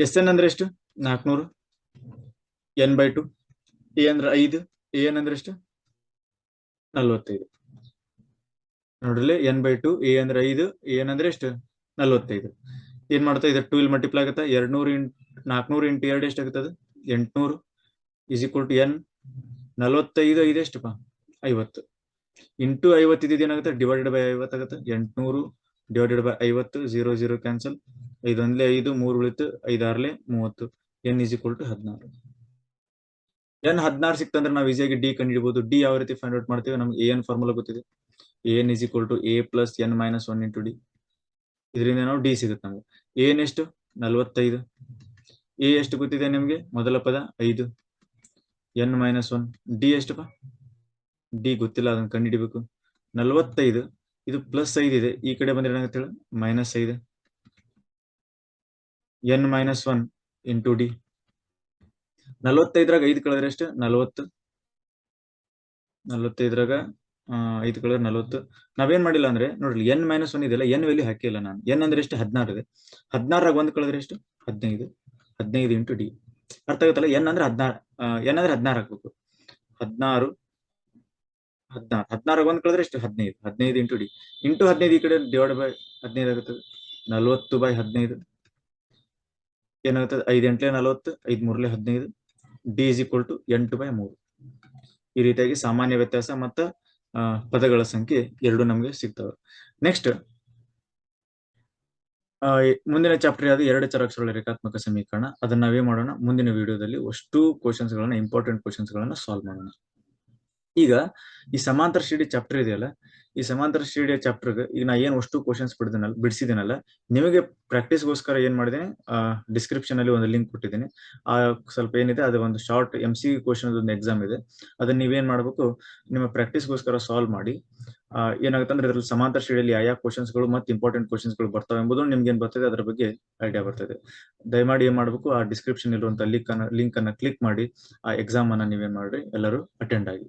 ಎಸ್ ಎನ್ ಅಂದ್ರೆ ಎಷ್ಟು? ನಾಲ್ಕುನೂರು. ಎನ್ ಬೈ ಟು ಎ ಅಂದ್ರೆ ಐದು ಎ ಎನ್ ಅಂದ್ರೆ ಎಷ್ಟು? ನಲ್ವತ್ತೈದು. ನೋಡ್ರಿ ಎನ್ ಬೈ ಟು ಎ ಅಂದ್ರೆ ಐದು ಎ ಎನ್ ಅಂದ್ರೆ ಎಷ್ಟು? ನಲ್ವತ್ತೈದು. ಏನ್ ಮಾಡ್ತಾ ಇದೆ? ಟೂ ಇಲ್ಲಿ ಮಲ್ಟಿಪ್ಲೈ ಆಗುತ್ತೆ? ಎರಡ್ ನೂರು ಇಂಟ್ ನಾಲ್ಕನೂರು ಇಂಟು ಎರಡು ಎಷ್ಟು ಆಗುತ್ತದೆ ಎಂಟುನೂರು. ಇಸ್ ಈಕ್ವಲ್ ಟು ಎನ್ ನಲ್ವತ್ತೈದು, ಐದು ಎಷ್ಟುಪ್ಪ? ಐವತ್ತು. ಇಂಟು ಐವತ್ ಇದ್ದಿದ್ದು ಏನಾಗುತ್ತೆ ಡಿವೈಡೆಡ್ ಬೈ ಐವತ್ತು ಆಗುತ್ತೆ, ಎಂಟ್ನೂರು ಡಿವೈಡೆಡ್ ಬೈ ಐವತ್ತು ಜೀರೋ ಜೀರೋ ಕ್ಯಾನ್ಸಲ್ ಐದೊಂದ್ಲೆ ಐದು, ಮೂರು ಉಳಿತು, ಐದಾರ್ಲೆ ಮೂವತ್ತು. ಎನ್ ಇಸ್ ಈಕ್ವಲ್ ಟು ಹದಿನಾರು. ಎನ್ ಹದಿನಾರು ಸಿಕ್ತಂದ್ರೆ ನಾವು ಈಸಿಯಾಗಿ ಡಿ ಕಂಡುಹಿಡಿಬಹುದು ಡಿ ಯಾವ ರೀತಿ ಫೈಂಡ್ ಔಟ್ ಮಾಡ್ತೀವಿ ನಮ್ಗೆ ಎನ್ ಫಾರ್ಮುಲಾ ಗೊತ್ತಿದೆ. N is equal to a plus n minus one into d ಇದರಿಂದ ನಾವು ಡಿ ಸಿಗುತ್ತೆ ನಮ್ಗೆ. ಎನ್ ಎಷ್ಟು? ನಲ್ವತ್ತೈದು. ಎ ಎಷ್ಟು ಗೊತ್ತಿದೆ ನಿಮ್ಗೆ? ಮೊದಲ ಪದ ಐದು. ಎನ್ ಮೈನಸ್ ಒನ್ ಡಿ ಎಷ್ಟಪ್ಪ? ಡಿ ಗೊತ್ತಿಲ್ಲ, ಅದನ್ನ ಕಂಡುಹಿಡಿಬೇಕು. ನಲವತ್ತೈದು, ಇದು ಪ್ಲಸ್ ಐದು ಇದೆ. ಈ ಕಡೆ ಬಂದ್ರೆ ಏನಾಗುತ್ತೆ ಹೇಳ? ಮೈನಸ್ ಐದು. N minus one into d ನಲವತ್ತೈದ್ರಾಗ ಐದು ಕಳೆದ್ರೆ ಎಷ್ಟು? ನಲವತ್ತು. ನಲವತ್ತೈದ್ರಾಗ ಐದು ಕಳೆದ್ರೆ ನಲವತ್ತು. ನಾವೇನ್ ಮಾಡಿಲ್ಲ ಅಂದ್ರೆ, ನೋಡ್ರಿ ಎನ್ ಮೈನಸ್ ಒನ್ ಇದೆಲ್ಲ ಎನ್ ವ್ಯಾಲ್ಯೂ ಹಾಕಿಲ್ಲ ನಾನು. ಎನ್ ಅಂದ್ರೆ ಎಷ್ಟು? ಹದಿನಾರು ಇದೆ. ಹದಿನಾರಾಗ ಒಂದು ಕಳೆದ್ರೆ ಎಷ್ಟು? ಹದಿನೈದು. ಹದಿನೈದು ಇಂಟು ಡಿ ಅರ್ಥ ಆಗುತ್ತಲ್ಲ? ಎನ್ ಅಂದ್ರೆ ಹದಿನಾರು ಎನ್ ಅಂದ್ರೆ ಹದಿನಾರು ಹಾಕ್ಬೇಕು. ಹದಿನಾರು ಹದಿನಾರು, ಹದಿನಾರಾಗ ಒಂದು ಕಳೆದ್ರೆ ಎಷ್ಟು? ಹದಿನೈದು. ಹದಿನೈದು ಇಂಟು ಡಿ ಇಂಟು ಹದಿನೈದು ಈ ಕಡೆ ಡಿವೈಡ್ ಬೈ ಹದಿನೈದು ಆಗುತ್ತದೆ ನಲವತ್ತು ಬೈ ಹದಿನೈದು. ಏನಾಗುತ್ತದೆ ಐದು ಎಂಟ್ಲೆ ನಲವತ್ತು ಐದು ಮೂರ್ಲೆ ಹದಿನೈದು. ಡಿ ಇಸ್ ಈಕ್ವಲ್ ಟು ಎಂಟು ಬೈ ಮೂರು. ಈ ರೀತಿಯಾಗಿ ಸಾಮಾನ್ಯ ವ್ಯತ್ಯಾಸ ಮತ್ತು ಪದಗಳ ಸಂಖ್ಯೆ ಎರಡು ನಮಗೆ ಸಿಗ್ತವೆ. ನೆಕ್ಸ್ಟ್ ಮುಂದಿನ ಚಾಪ್ಟರ್ ಯಾವುದು? ಎರಡು ಚರಾಕ್ಷರಗಳ ರೇಖಾತ್ಮಕ ಸಮೀಕರಣ. ಅದನ್ನ ನಾವೇ ಮಾಡೋಣ? ಮುಂದಿನ ವಿಡಿಯೋದಲ್ಲಿ ಅಷ್ಟು ಕ್ವಶನ್ಸ್ ಗಳನ್ನ ಇಂಪಾರ್ಟೆಂಟ್ ಕ್ವಶನ್ಸ್ ಗಳನ್ನ ಸಾಲ್ವ್ ಮಾಡೋಣ. ಈಗ ಈ ಸಮಾಂತರ ಶ್ರೇಣಿ ಚಾಪ್ಟರ್ ಇದೆಯಲ್ಲ, ಈ ಸಮಾಂತರ ಶ್ರೇಣಿಯ ಚಾಪ್ಟರ್ ಈಗ ನಾ ಏನ್ ಅಷ್ಟು ಕ್ವಶನ್ಸ್ ಬಿಡ್ದಿನಲ್ಲ, ಬಿಡಿಸಿದಿನಲ್ಲ, ನಿಮಗೆ ಪ್ರಾಕ್ಟೀಸ್ಗೋಸ್ಕರ ಏನ್ ಮಾಡಿದ್ದೀನಿ ಡಿಸ್ಕ್ರಿಪ್ಷನ್ ಅಲ್ಲಿ ಒಂದು ಲಿಂಕ್ ಕೊಟ್ಟಿದ್ದೀನಿ. ಆ, ಸ್ವಲ್ಪ ಏನಿದೆ, ಅದು ಒಂದು ಶಾರ್ಟ್ ಎಂ ಸಿ ಕ್ವಶನ್ ಒಂದು ಎಕ್ಸಾಮ್ ಇದೆ. ಅದನ್ನ ನೀವೇನ್ ಮಾಡ್ಬೇಕು, ನಿಮ್ಮ ಪ್ರಾಕ್ಟೀಸ್ಗೋಸ್ಕರ ಸಾಲ್ವ್ ಮಾಡಿ. ಏನಾಗುತ್ತೆ ಅಂದ್ರೆ ಇದ್ರಲ್ಲಿ ಸಮಾಂತರ ಶ್ರೇಣಿಯಲ್ಲಿ ಯಾವ ಕ್ವಶನ್ಸ್ಗಳು ಮತ್ತೆ ಇಂಪಾರ್ಟೆಂಟ್ ಕ್ವಶನ್ಸ್ಗಳು ಬರ್ತಾವೆ ಎಂಬುದು ನಿಮ್ಗೆ ಏನ್ ಬರ್ತದೆ, ಅದರ ಬಗ್ಗೆ ಐಡಿಯಾ ಬರ್ತದೆ. ದಯಮಾಡಿ ಏನ್ ಮಾಡ್ಬೇಕು, ಆ ಡಿಸ್ಕ್ರಿಪ್ಷನ್ ಇರುವಂತ ಲಿಂಕ್ ಅನ್ನ ಲಿಂಕ್ ಅನ್ನ ಕ್ಲಿಕ್ ಮಾಡಿ, ಆ ಎಕ್ಸಾಮ್ ಅನ್ನ ನೀವೇನ್ ಮಾಡ್ರಿ, ಎಲ್ಲರೂ ಅಟೆಂಡ್ ಆಗಿ.